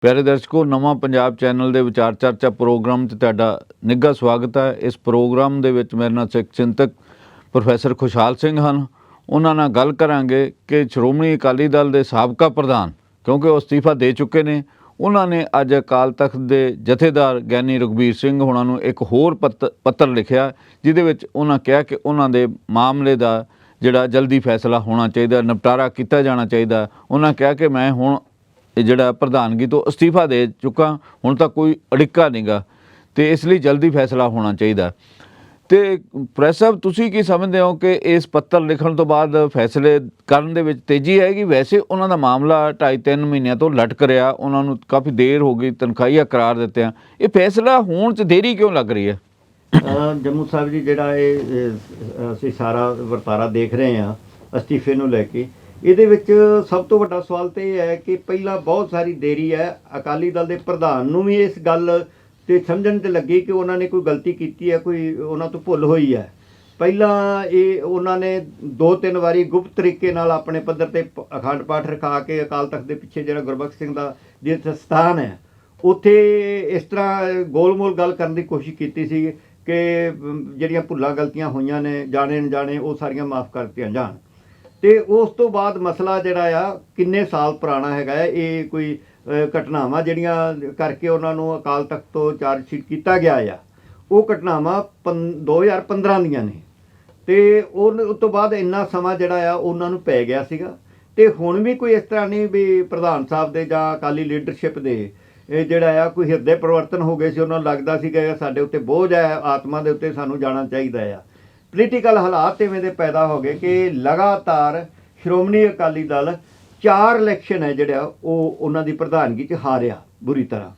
ਪਿਆਰੇ ਦਰਸ਼ਕੋ, ਨਵਾਂ ਪੰਜਾਬ ਚੈਨਲ ਦੇ ਵਿਚਾਰ ਚਰਚਾ ਪ੍ਰੋਗਰਾਮ 'ਚ ਤੁਹਾਡਾ ਨਿੱਘਾ ਸਵਾਗਤ ਹੈ। ਇਸ ਪ੍ਰੋਗਰਾਮ ਦੇ ਵਿੱਚ ਮੇਰੇ ਨਾਲ ਸਿੱਖ ਚਿੰਤਕ ਪ੍ਰੋਫੈਸਰ ਖੁਸ਼ਹਾਲ ਸਿੰਘ ਹਨ। ਉਹਨਾਂ ਨਾਲ ਗੱਲ ਕਰਾਂਗੇ ਕਿ ਸ਼੍ਰੋਮਣੀ ਅਕਾਲੀ ਦਲ ਦੇ ਸਾਬਕਾ ਪ੍ਰਧਾਨ, ਕਿਉਂਕਿ ਉਹ ਅਸਤੀਫਾ ਦੇ ਚੁੱਕੇ ਨੇ, ਉਹਨਾਂ ਨੇ ਅੱਜ ਅਕਾਲ ਤਖਤ ਦੇ ਜਥੇਦਾਰ ਗਿਆਨੀ ਰਘਬੀਰ ਸਿੰਘ ਹੋਣਾ ਨੂੰ ਇੱਕ ਹੋਰ ਪੱਤ- ਪੱਤਰ ਲਿਖਿਆ, ਜਿਹਦੇ ਵਿੱਚ ਉਹਨਾਂ ਕਿਹਾ ਕਿ ਉਹਨਾਂ ਦੇ ਮਾਮਲੇ ਦਾ ਜਿਹੜਾ ਜਲਦੀ ਫੈਸਲਾ ਹੋਣਾ ਚਾਹੀਦਾ, ਨਿਪਟਾਰਾ ਕੀਤਾ ਜਾਣਾ ਚਾਹੀਦਾ। ਉਹਨਾਂ ਕਿਹਾ ਕਿ ਮੈਂ ਹੁਣ ਇਹ ਜਿਹੜਾ ਪ੍ਰਧਾਨਗੀ ਤੋਂ ਅਸਤੀਫਾ ਦੇ ਚੁੱਕਾ, ਹੁਣ ਤਾਂ ਕੋਈ ਅੜਿੱਕਾ ਨਹੀਂਗਾ ਤੇ ਇਸ ਲਈ ਜਲਦੀ ਫੈਸਲਾ ਹੋਣਾ ਚਾਹੀਦਾ। ਤੇ ਪ੍ਰੈਸ ਸਾਹਿਬ, ਤੁਸੀਂ ਕੀ ਸਮਝਦੇ ਹੋ ਕਿ ਇਸ ਪੱਤਰ ਲਿਖਣ ਤੋਂ ਬਾਅਦ ਫੈਸਲੇ ਕਰਨ ਦੇ ਵਿੱਚ ਤੇਜ਼ੀ ਆਏਗੀ? ਵੈਸੇ ਉਹਨਾਂ ਦਾ ਮਾਮਲਾ 2.5-3 ਮਹੀਨਿਆਂ ਤੋਂ ਲਟਕ ਰਿਹਾ। ਉਹਨਾਂ ਨੂੰ ਕਾਫੀ ਦੇਰ ਹੋ ਗਈ, ਤਨਖਾਹੀਆ ਕਰਾਰ ਦਿੱਤਿਆਂ। ਇਹ ਫੈਸਲਾ ਹੋਣ 'ਚ ਦੇਰੀ ਕਿਉਂ ਲੱਗ ਰਹੀ ਹੈ? ਜੰਮੂ ਸਾਹਿਬ ਜੀ, ਜਿਹੜਾ ਇਹ ਇਹ, ਅਸੀਂ ਸਾਰਾ ਵਰਤਾਰਾ ਦੇਖ ਰਹੇ ਹਾਂ ਅਸਤੀਫੇ ਨੂੰ ਲੈ ਕੇ। ਇਹਦੇ ਵਿੱਚ ਸਭ ਤੋਂ ਵੱਡਾ ਸਵਾਲ ਤੇ ਇਹ ਹੈ ਕਿ ਪਹਿਲਾਂ ਬਹੁਤ ਸਾਰੀ ਦੇਰੀ ਹੈ, ਅਕਾਲੀ ਦਲ ਦੇ ਪ੍ਰਧਾਨ ਨੂੰ ਵੀ ਇਸ ਗੱਲ ਤੇ ਸਮਝਣ ਤੇ ਲੱਗੀ ਕਿ ਉਹਨਾਂ ਨੇ ਕੋਈ ਗਲਤੀ ਕੀਤੀ ਹੈ, ਕੋਈ ਉਹਨਾਂ ਤੋਂ ਭੁੱਲ ਹੋਈ ਹੈ। ਪਹਿਲਾਂ ਇਹ ਉਹਨਾਂ ਨੇ ਦੋ ਤਿੰਨ ਵਾਰੀ ਗੁਪਤ ਤਰੀਕੇ ਨਾਲ ਆਪਣੇ ਪੱਧਰ ਤੇ ਪ- ਅਖੰਡ ਪਾਠ ਰਖਾ ਕੇ ਅਕਾਲ ਤਖਤ ਦੇ ਪਿੱਛੇ ਜਿਹੜਾ ਗੁਰਬਖਸ਼ ਸਿੰਘ ਦਾ ਜਿੱਥੇ ਸਥਾਨ ਹੈ, ਉੱਥੇ ਇਸ ਤਰ੍ਹਾਂ ਗੋਲ-ਮੋਲ ਗੱਲ ਕਰਨ ਦੀ ਕੋਸ਼ਿਸ਼ ਕੀਤੀ ਸੀ ਕਿ ਜਿਹੜੀਆਂ ਭੁੱਲਾਂ ਗਲਤੀਆਂ ਹੋਈਆਂ ਨੇ ਜਾਣੇ ਅਣਜਾਣੇ ਉਹ ਸਾਰੀਆਂ ਮਾਫ ਕਰ ਦਿੱਤੀਆਂ ਜਾਣ। ਤੇ ਉਸ ਤੋਂ ਬਾਅਦ ਮਸਲਾ ਜਿਹੜਾ ਆ, ਕਿੰਨੇ ਸਾਲ ਪੁਰਾਣਾ ਹੈਗਾ ਹੈ, ਇਹ ਕੋਈ ਘਟਨਾਵਾਂ ਜਿਹੜੀਆਂ ਕਰਕੇ ਉਹਨਾਂ ਨੂੰ ਅਕਾਲ ਤਖਤ ਤੋਂ ਚਾਰਜ ਸ਼ੀਟ ਕੀਤਾ ਗਿਆ ਆ, ਉਹ ਘਟਨਾਵਾਂ ਪੰ- 2015 ਦੀਆਂ ਨੇ। ਤੇ ਉਹ ਤੋਂ ਬਾਅਦ ਇੰਨਾ ਸਮਾਂ ਜਿਹੜਾ ਆ, ਉਹਨਾਂ ਨੂੰ ਪੈ ਗਿਆ ਸੀਗਾ। ਤੇ ਹੁਣ ਵੀ ਕੋਈ ਇਸ ਤਰ੍ਹਾਂ ਨਹੀਂ ਵੀ ਪ੍ਰਧਾਨ ਸਾਹਿਬ ਦੇ ਜਾਂ ਅਕਾਲੀ ਲੀਡਰਸ਼ਿਪ ਦੇ, ਇਹ ਜਿਹੜਾ ਆ, ਕੋਈ ਹਿਰਦੇ ਪਰਿਵਰਤਨ ਹੋ ਗਏ ਸੀ, ਉਹਨਾਂ ਨੂੰ ਲੱਗਦਾ ਸੀਗਾ ਸਾਡੇ ਉੱਤੇ ਬੋਝ ਹੈ, ਆਤਮਾ ਦੇ ਉੱਤੇ ਸਾਨੂੰ ਜਾਣਾ ਚਾਹੀਦਾ ਆ। ਪੋਲੀਟੀਕਲ ਹਾਲਾਤ ਇਵੇਂ ਦੇ ਪੈਦਾ ਹੋ ਗਏ ਕਿ ਲਗਾਤਾਰ ਸ਼੍ਰੋਮਣੀ ਅਕਾਲੀ ਦਲ ਚਾਰ ਇਲੈਕਸ਼ਨ ਹੈ ਜਿਹੜਾ ਉਹ ਉਹਨਾਂ ਦੀ ਪ੍ਰਧਾਨਗੀ 'ਚ ਹਾਰਿਆ ਬੁਰੀ ਤਰ੍ਹਾਂ।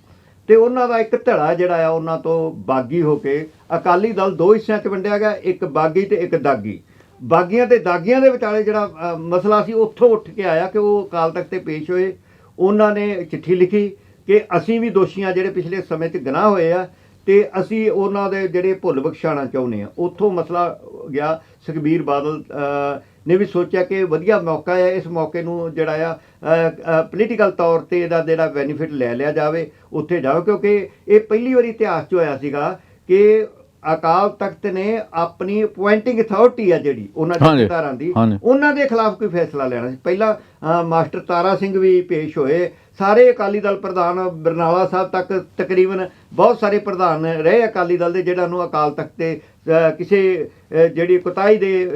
ਤੇ ਉਹਨਾਂ ਦਾ ਇੱਕ ਧੜਾ ਜਿਹੜਾ ਆ, ਉਹਨਾਂ ਤੋਂ ਬਾਗੀ ਹੋ ਕੇ ਅਕਾਲੀ ਦਲ ਦੋ ਹਿੱਸਿਆਂ 'ਚ ਵੰਡਿਆ ਗਿਆ, ਇੱਕ ਬਾਗੀ ਤੇ ਇੱਕ ਦਾਗੀ। ਬਾਗੀਆਂ ਤੇ ਦਾਗੀਆਂ ਦੇ ਵਿਚਾਲੇ ਜਿਹੜਾ ਮਸਲਾ ਸੀ, ਉੱਥੋਂ ਉੱਠ ਕੇ ਆਇਆ ਕਿ ਉਹ ਅਕਾਲ ਤਖਤ ਤੇ ਪੇਸ਼ ਹੋਏ। ਉਹਨਾਂ ਨੇ ਚਿੱਠੀ ਲਿਖੀ ਕਿ ਅਸੀਂ ਵੀ ਦੋਸ਼ੀਆਂ ਜਿਹੜੇ ਪਿਛਲੇ ਸਮੇਂ 'ਚ ਗੁਨਾਹ ਹੋਏ ਆ ਤੇ ਅਸੀਂ ਉਹਨਾਂ ਦੇ ਜਿਹੜੇ ਭੁੱਲ ਬਖਸ਼ਾਣਾ ਚਾਹੁੰਦੇ ਆ ਉੱਥੋਂ ਮਸਲਾ ਗਿਆ ਸੁਖਬੀਰ ਬਾਦਲ ਨੇ ਵੀ ਸੋਚਿਆ ਕਿ ਵਧੀਆ ਮੌਕਾ ਹੈ, ਇਸ ਮੌਕੇ ਨੂੰ ਜਿਹੜਾ ਆ ਪੋਲੀਟੀਕਲ ਤੌਰ ਤੇ ਇਹਦਾ ਜਿਹੜਾ ਬੈਨੀਫਿਟ ਲੈ ਲਿਆ ਜਾਵੇ, ਉੱਥੇ ਜਾਓ। ਕਿਉਂਕਿ ਇਹ ਪਹਿਲੀ ਵਾਰੀ ਇਤਿਹਾਸ 'ਚ ਹੋਇਆ ਸੀਗਾ ਕਿ ਅਕਾਲ ਤਖਤ ਨੇ ਆਪਣੀ ਅਪੁਆਇੰਟਿੰਗ ਅਥਾਰਟੀ ਆ ਜਿਹੜੀ ਉਹਨਾਂ ਜਥੇਦਾਰਾਂ ਦੀ। ਉਹਨਾਂ ਦੇ ਖਿਲਾਫ ਕੋਈ ਫੈਸਲਾ ਲੈਣਾ ਸੀ। ਪਹਿਲਾਂ ਮਾਸਟਰ ਤਾਰਾ ਸਿੰਘ ਵੀ ਪੇਸ਼ ਹੋਏ। ਸਾਰੇ ਅਕਾਲੀ ਦਲ ਪ੍ਰਧਾਨ ਬਰਨਾਲਾ ਸਾਹਿਬ ਤੱਕ ਤਕਰੀਬਨ ਬਹੁਤ ਸਾਰੇ ਪ੍ਰਧਾਨ ਰਹੇ ਅਕਾਲੀ ਦਲ ਦੇ ਜਿਹੜਾ ਨੂੰ ਅਕਾਲ ਤਖਤ ਤੇ ਕਿਸੇ ਜਿਹੜੀ ਕੁਤਾਈ ਦੇ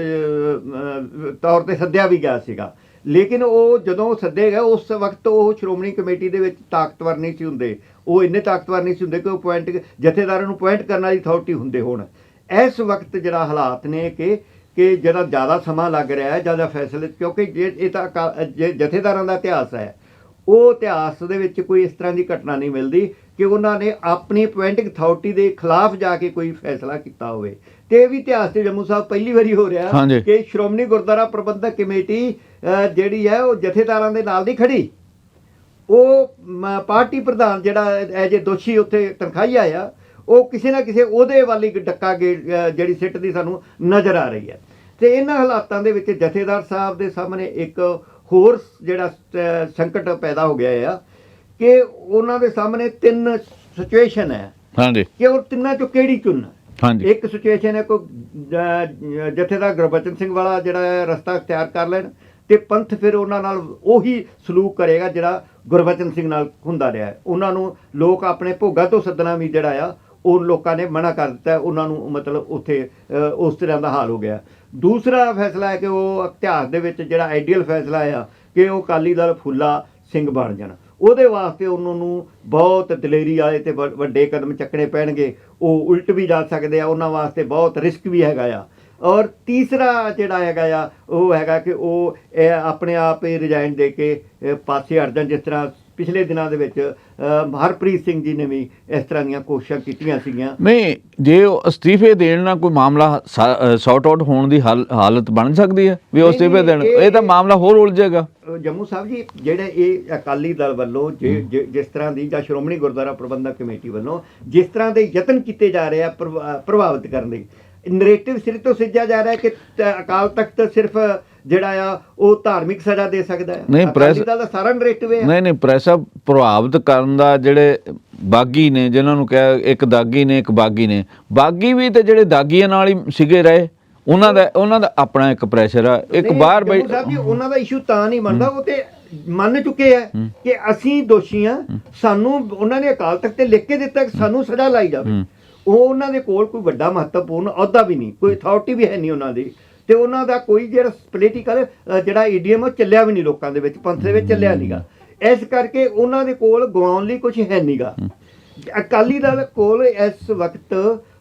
ਤੌਰ ਤੇ ਸੱਦਿਆ ਵੀ ਗਿਆ ਸੀਗਾ। ਲੇਕਿਨ ਉਹ ਜਦੋਂ ਸੱਦੇ ਗਏ ਉਸ ਵਕਤ ਉਹ ਸ਼੍ਰੋਮਣੀ ਕਮੇਟੀ ਦੇ ਵਿੱਚ ਤਾਕਤਵਰ ਨਹੀਂ ਸੀ ਹੁੰਦੇ। ਉਹ ਇੰਨੇ ਤਾਕਤਵਰ ਨਹੀਂ ਸੀ ਹੁੰਦੇ ਕਿ ਉਹ ਪੁਆਇੰਟ ਜਥੇਦਾਰਾਂ ਨੂੰ ਪੁਆਇੰਟ ਕਰਨ ਵਾਲੀ ਅਥਾਰਟੀ ਹੁੰਦੇ ਹੋਣ। ਇਸ ਵਕਤ ਜਿਹੜਾ ਹਾਲਾਤ ਨੇ ਕਿ ਕਿ ਜਿਹੜਾ ਜ਼ਿਆਦਾ ਸਮਾਂ ਲੱਗ ਰਿਹਾ ਹੈ ਜ਼ਿਆਦਾ ਫੈਸਲੇ ਕਿਉਂਕਿ ਜੇ ਇਹ ਤਾਂ ਜਥੇਦਾਰਾਂ ਦਾ ਇਤਿਹਾਸ ਹੈ ਉਹ ਇਤਿਹਾਸ ਦੇ ਵਿੱਚ ਕੋਈ ਇਸ ਤਰ੍ਹਾਂ ਦੀ ਘਟਨਾ ਨਹੀਂ ਮਿਲਦੀ ਕਿ ਉਹਨਾਂ ਨੇ ਆਪਣੀ ਪੁਆਇੰਟਿੰਗ ਅਥਾਰਟੀ ਦੇ ਖਿਲਾਫ ਜਾ ਕੇ ਕੋਈ ਫੈਸਲਾ ਕੀਤਾ ਹੋਵੇ। ਤੇ ਇਹ ਵੀ ਇਤਿਹਾਸ 'ਚ ਜੰਮੂ ਸਾਹਿਬ ਪਹਿਲੀ ਵਾਰੀ ਹੋ ਰਿਹਾ। ਕਿ ਸ਼੍ਰੋਮਣੀ ਗੁਰਦੁਆਰਾ ਪ੍ਰਬੰਧਕ ਕਮੇਟੀ ਜਿਹੜੀ ਹੈ ਉਹ ਜਥੇਦਾਰਾਂ ਦੇ ਨਾਲ ਨਹੀਂ ਖੜੀ। ਉਹ ਪਾਰਟੀ ਪ੍ਰਧਾਨ ਜਿਹੜਾ ਐਜ ਏ ਦੋਸ਼ੀ ਉੱਥੇ ਤਨਖਾਹੀਆ ਆ ਉਹ ਕਿਸੇ ਨਾ ਕਿਸੇ ਉਹਦੇ ਵਾਲੀ ਡੱਕਾ ਜਿਹੜੀ ਸਿੱਟ ਦੀ ਸਾਨੂੰ ਨਜ਼ਰ ਆ ਰਹੀ ਹੈ। ਤੇ ਇਹਨਾਂ ਹਾਲਾਤਾਂ ਦੇ ਵਿੱਚ ਜਥੇਦਾਰ ਸਾਹਿਬ ਦੇ ਸਾਹਮਣੇ ਇੱਕ ਹੋਰ ਜਿਹੜਾ ਸੰਕਟ ਪੈਦਾ ਹੋ ਗਿਆ ਆ ਕਿ ਉਹਨਾਂ ਦੇ ਸਾਹਮਣੇ ਤਿੰਨ ਸਿਚੁਏਸ਼ਨ ਹੈ। ਹਾਂਜੀ। ਕਿ ਉਹ ਤਿੰਨਾਂ ਚੋਂ ਕਿਹੜੀ ਚੁਣਨਾ? ਹਾਂਜੀ। ਇੱਕ ਸਿਚੁਏਸ਼ਨ ਹੈ ਕੋ ਜਥੇਦਾਰ ਗੁਰਬਚਨ ਸਿੰਘ ਵਾਲਾ ਜਿਹੜਾ ਰਸਤਾ ਅਖਤਿਆਰ ਕਰ ਲੈਣ। ਤੇ ਪੰਥ ਫਿਰ ਉਹਨਾਂ ਨਾਲ ਉਹੀ ਸਲੂਕ ਕਰੇਗਾ ਜਿਹੜਾ ਗੁਰਬਚਨ ਸਿੰਘ ਨਾਲ ਹੁੰਦਾ ਰਿਹਾ ਉਹਨਾਂ ਨੂੰ ਲੋਕ ਆਪਣੇ ਭੋਗਾਂ ਤੋਂ ਸੱਦਣਾ ਵੀ ਜਿਹੜਾ ਆ, ਉਹ ਲੋਕਾਂ ਨੇ ਮਨਾ ਕਰ ਦਿੱਤਾ ਉਹਨਾਂ ਨੂੰ ਮਤਲਬ ਉੱਥੇ ਉਸ ਤਰ੍ਹਾਂ ਦਾ ਹਾਲ ਹੋ ਗਿਆ। ਦੂਸਰਾ ਫੈਸਲਾ ਹੈ ਕਿ ਉਹ ਇਤਿਹਾਸ ਦੇ ਵਿੱਚ ਜਿਹੜਾ ਆਈਡੀਅਲ ਫੈਸਲਾ ਆ ਕਿ ਉਹ ਅਕਾਲੀ ਦਲ ਫੁੱਲਾ ਸਿੰਘ ਬਣ ਜਾਣ। ਉਹਦੇ ਵਾਸਤੇ ਉਹਨਾਂ ਨੂੰ ਬਹੁਤ ਦਲੇਰੀ ਵਾਲੇ ਤੇ ਵ- ਵੱਡੇ ਕਦਮ ਚੱਕਣੇ ਪੈਣਗੇ। ਉਹ ਉਲਟ ਵੀ ਜਾ ਸਕਦੇ ਆ। ਉਹਨਾਂ ਵਾਸਤੇ ਬਹੁਤ ਰਿਸਕ ਵੀ ਹੈਗਾ ਆ। ਔਰ ਤੀਸਰਾ ਜਿਹੜਾ ਹੈਗਾ ਆ ਉਹ ਹੈਗਾ ਕਿ ਉਹ ਆਪਣੇ ਆਪ ਹੀ ਰਿਜ਼ਾਈਨ ਦੇ ਕੇ ਪਾਸੇ ਹਟ ਜਾਣ ਜਿਸ ਤਰ੍ਹਾਂ ਪਿਛਲੇ ਦਿਨਾਂ ਦੇ ਵਿੱਚ ਹਰਪ੍ਰੀਤ ਸਿੰਘ ਜੀ ਨੇ ਵੀ ਇਸ ਤਰ੍ਹਾਂ ਦੀਆਂ ਕੋਸ਼ਿਸ਼ਾਂ ਕੀਤੀਆਂ ਸੀਗੀਆਂ। ਨਹੀਂ ਜੇ ਉਹ ਅਸਤੀਫੇ ਦੇਣ ਨਾਲ ਕੋਈ ਮਾਮਲਾ ਸੌਟ ਆਊਟ ਹੋਣ ਦੀ ਹਾਲ- ਹਾਲਤ ਬਣ ਸਕਦੀ ਹੈ? ਵੀ ਉਹ ਅਸਤੀਫੇ ਦੇਣ ਇਹ- ਤਾਂ ਮਾਮਲਾ ਹੋਰ ਉਲਝੇਗਾ ਜੰਮੂ ਸਾਹਿਬ ਜੀ ਜਿਹੜੇ ਇਹ ਅਕਾਲੀ ਦਲ ਵੱਲੋਂ ਜਿਸ ਤਰ੍ਹਾਂ ਦੀ ਜਾਂ ਸ਼੍ਰੋਮਣੀ ਗੁਰਦੁਆਰਾ ਪ੍ਰਬੰਧਕ ਕਮੇਟੀ ਵੱਲੋਂ ਜਿਸ ਤਰ੍ਹਾਂ ਦੇ ਯਤਨ ਕੀਤੇ ਜਾ ਰਹੇ ਆ ਪ੍ਰਭ- ਪ੍ਰਭਾਵਿਤ ਕਰਨ ਦੇ ਨੈਰੇਟਿਵ ਸਿਰ ਤੋਂ ਸਿੱਜਿਆ ਜਾ ਰਿਹਾ ਹੈ ਕਿ ਅਕਾਲ ਤਖਤ ਸਿਰਫ ਜਿਹੜਾ ਆ ਉਹ ਧਾਰਮਿਕ ਸਜ਼ਾ ਦੇ ਸਕਦਾ ਹੈ। ਨਹੀਂ, ਪ੍ਰੈਸ- ਦਾ ਸਾਰਾ ਨਰੇਟਿਵ ਹੈ। ਨਹੀਂ ਨਹੀਂ ਪ੍ਰੈਸ ਪ੍ਰਭਾਵਿਤ ਕਰਨ ਦਾ ਜਿਹੜੇ ਬਾਗੀ ਨੇ ਜਿਨ੍ਹਾਂ ਨੂੰ ਕਿਹਾ ਇੱਕ ਦਾਗੀ ਨੇ ਇੱਕ ਬਾਗੀ ਨੇ। ਬਾਗੀ ਵੀ ਤੇ ਜਿਹੜੇ ਦਾਗੀਆਂ ਨਾਲ ਹੀ ਸਿਗੇ ਰਹੇ ਉਹਨਾਂ ਦਾ ਉਹਨਾਂ ਦਾ ਆਪਣਾ ਇੱਕ ਪ੍ਰੈਸ਼ਰ ਆ। ਇੱਕ ਬਾਹਰ ਜੰਮੂ ਬੈ ਸਾਹਿਬ ਜੀ ਉਹਨਾਂ ਦਾ ਇਸ਼ੂ ਤਾਂ ਨਹੀਂ ਬਣਦਾ ਉਹ ਤੇ ਮੰਨ ਚੁੱਕੇ ਆ ਕਿ ਅਸੀਂ ਦੋਸ਼ੀ ਆ ਸਾਨੂੰ ਉਹਨਾਂ ਨੇ ਅਕਾਲ ਤਖਤ ਤੇ ਲਿਖ ਕੇ ਦਿੱਤਾ ਕਿ ਸਾਨੂੰ ਸਜ਼ਾ ਲਾਈ ਜਾਵੇ। ਉਹ ਉਹਨਾਂ ਦੇ ਕੋਲ ਕੋਈ ਵੱਡਾ ਮਹੱਤਵਪੂਰਨ ਅਹੁਦਾ ਵੀ ਨਹੀਂ ਕੋਈ ਅਥਾਰਟੀ ਵੀ ਹੈ ਨਹੀਂ ਉਹਨਾਂ ਦੀ। ਤੇ ਉਹਨਾਂ ਦਾ ਕੋਈ ਜਿਹੜਾ ਪੋਲੀਟੀਕਲ ਜਿਹੜਾ ਈਡੀਐਮ ਉਹ ਚੱਲਿਆ ਵੀ ਨਹੀਂ ਲੋਕਾਂ ਦੇ ਵਿੱਚ ਪੰਥ ਦੇ ਵਿੱਚ ਚੱਲਿਆ ਨਹੀਂਗਾ ਇਸ ਕਰਕੇ ਉਹਨਾਂ ਦੇ ਕੋਲ ਗਵਾਉਣ ਲਈ ਕੁਝ ਹੈ ਨਹੀਂਗਾ ਅਕਾਲੀ ਦਲ ਕੋਲ ਇਸ ਵਕਤ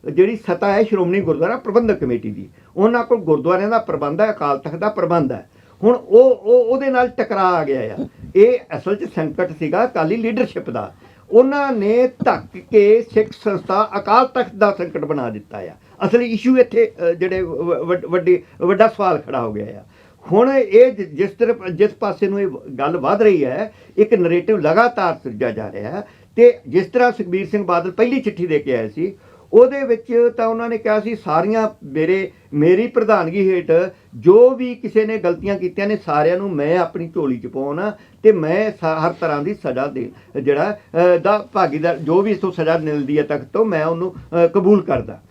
ਜਿਹੜੀ ਸਤਾ ਹੈ ਸ਼੍ਰੋਮਣੀ ਗੁਰਦੁਆਰਾ ਪ੍ਰਬੰਧਕ ਕਮੇਟੀ ਦੀ। ਉਹਨਾਂ ਕੋਲ ਗੁਰਦੁਆਰਿਆਂ ਦਾ ਪ੍ਰਬੰਧ ਹੈ ਅਕਾਲ ਤਖਤ ਦਾ ਪ੍ਰਬੰਧ ਹੈ। ਹੁਣ ਉਹ ਉਹ ਉਹਦੇ ਨਾਲ ਟਕਰਾ ਆ ਗਿਆ ਆ। ਇਹ ਅਸਲ 'ਚ ਸੰਕਟ ਸੀਗਾ ਅਕਾਲੀ ਲੀਡਰਸ਼ਿਪ ਦਾ। ਉਹਨਾਂ ਨੇ ਧੱਕ ਕੇ ਸਿੱਖ ਸੰਸਥਾ ਅਕਾਲ ਤਖਤ ਦਾ ਸੰਕਟ ਬਣਾ ਦਿੱਤਾ ਆ। ਅਸਲੀ ਇਸ਼ੂ ਇੱਥੇ ਜਿਹੜੇ ਵ- ਵੱਡ- ਵੱਡੀ, ਵੱਡਾ ਸਵਾਲ ਖੜਾ ਹੋ ਗਿਆ ਆ। ਹੁਣ ਇਹ ਜ- ਜਿਸ ਤਰ੍ਹਾਂ ਜਿਸ ਪਾਸੇ ਨੂੰ ਇਹ ਗੱਲ ਵਧ ਰਹੀ ਹੈ, ਇੱਕ ਨੈਰੇਟਿਵ ਲਗਾਤਾਰ ਸਿਰਜਿਆ ਜਾ ਰਿਹਾ ਹੈ ਤੇ ਜਿਸ ਤਰ੍ਹਾਂ ਸੁਖਬੀਰ ਸਿੰਘ ਬਾਦਲ ਪਹਿਲੀ ਚਿੱਠੀ ਦੇ ਕੇ ਆਏ ਸੀ ਉਹਦੇ ਵਿੱਚ ਤਾਂ ਉਹਨਾਂ ਨੇ ਕਿਹਾ ਸੀ, ਸਾਰੀਆਂ ਮੇਰੇ, ਮੇਰੀ ਪ੍ਰਧਾਨਗੀ ਹੇਠ ਜੋ ਵੀ ਕਿਸੇ ਨੇ ਗਲਤੀਆਂ ਕੀਤੀਆਂ ਨੇ, ਸਾਰਿਆਂ ਨੂੰ ਮੈਂ ਆਪਣੀ ਝੋਲੀ 'ਚ ਪਾਉਣਾ ਤੇ ਮੈਂ ਸਾ- ਹਰ ਤਰ੍ਹਾਂ ਦੀ ਸਜ਼ਾ ਦੇ, ਜਿਹੜਾ ਦਾ ਭਾਗੀਦਾਰ, ਜੋ ਵੀ ਇਸ ਤੋਂ ਸਜ਼ਾ ਮਿਲਦੀ ਹੈ ਤੱਕ ਤੋਂ, ਮੈਂ ਉਹਨੂੰ ਕਬੂਲ ਕਰਦਾ।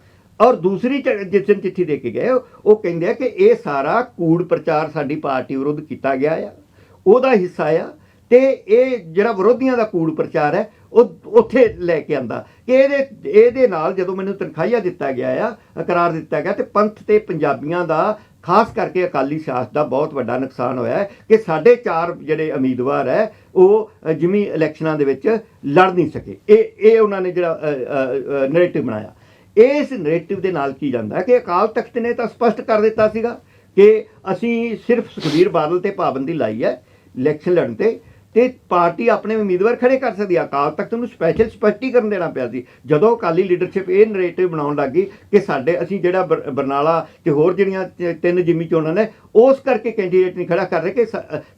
ਔਰ ਦੂਸਰੀ ਚ- ਜਿਸ ਦਿਨ ਚਿੱਠੀ ਦੇ ਕੇ ਗਏ, ਉਹ ਕਹਿੰਦੇ ਆ ਕਿ ਇਹ ਸਾਰਾ ਕੂੜ ਪ੍ਰਚਾਰ ਸਾਡੀ ਪਾਰਟੀ ਵਿਰੁੱਧ ਕੀਤਾ ਗਿਆ ਆ। ਉਹਦਾ ਹਿੱਸਾ ਆ ਤੇ ਇਹ ਜਿਹੜਾ ਵਿਰੋਧੀਆਂ ਦਾ ਕੂੜ ਪ੍ਰਚਾਰ ਹੈ ਉਹ ਉੱਥੇ ਲੈ ਕੇ ਆਂਦਾ ਕਿ ਇਹਦੇ ਇਹਦੇ ਨਾਲ ਜਦੋਂ ਮੈਨੂੰ ਤਨਖਾਹੀਆ ਦਿੱਤਾ ਗਿਆ ਆ ਕਰਾਰ ਦਿੱਤਾ ਗਿਆ ਤੇ ਪੰਥ ਤੇ ਪੰਜਾਬੀਆਂ ਦਾ ਖਾਸ ਕਰਕੇ ਅਕਾਲੀ ਸਿਆਸਤ ਦਾ ਬਹੁਤ ਵੱਡਾ ਨੁਕਸਾਨ ਹੋਇਆ ਹੈ ਕਿ ਸਾਡੇ ਚਾਰ ਜਿਹੜੇ ਉਮੀਦਵਾਰ ਹੈ ਉਹ ਅ, ਜਿਮੀ ਇਲੈਕਸ਼ਨਾਂ ਦੇ ਵਿੱਚ ਲੜ ਨਹੀਂ ਸਕੇ। ਇਹ ਇਹ ਉਹਨਾਂ ਨੇ ਜਿਹੜਾ ਨੈਰੇਟਿਵ ਬਣਾਇਆ। ਇਸ ਨੈਰੇਟਿਵ ਦੇ ਨਾਲ ਕੀ ਜਾਂਦਾ ਕਿ ਅਕਾਲ ਤਖਤ ਨੇ ਤਾਂ ਸਪਸ਼ਟ ਕਰ ਦਿੱਤਾ ਸੀਗਾ ਕਿ ਅਸੀਂ ਸਿਰਫ ਸੁਖਬੀਰ ਬਾਦਲ ਤੇ ਪਾਬੰਦੀ ਲਾਈ ਹੈ ਇਲੈਕਸ਼ਨ ਲੜਨ ਤੇ। ਤੇ ਪਾਰਟੀ ਆਪਣੇ ਉਮੀਦਵਾਰ ਖੜੇ ਕਰ ਸਕਦੀ ਅਕਾਲ ਤਖਤ ਨੂੰ ਸਪੈਸ਼ਲ ਸਪਸ਼ਟੀਕਰਨ ਦੇਣਾ ਪਿਆ ਸੀ। ਜਦੋਂ ਅਕਾਲੀ ਲੀਡਰਸ਼ਿਪ ਇਹ ਨੈਰੇਟਿਵ ਬਣਾਉਣ ਲੱਗੀ ਕਿ ਸਾਡੇ ਅਸੀਂ ਜਿਹੜਾ ਬਰ- ਬਰਨਾਲਾ ਤੇ ਹੋਰ ਜਿਹੜੀਆਂ ਤਿੰਨ ਜਿਮੀ ਚੋਣਾਂ ਨੇ ਉਸ ਕਰਕੇ ਕੈਂਡੀਡੇਟ ਨਹੀਂ ਖੜਾ ਕਰ ਰਹੇ ਕਿ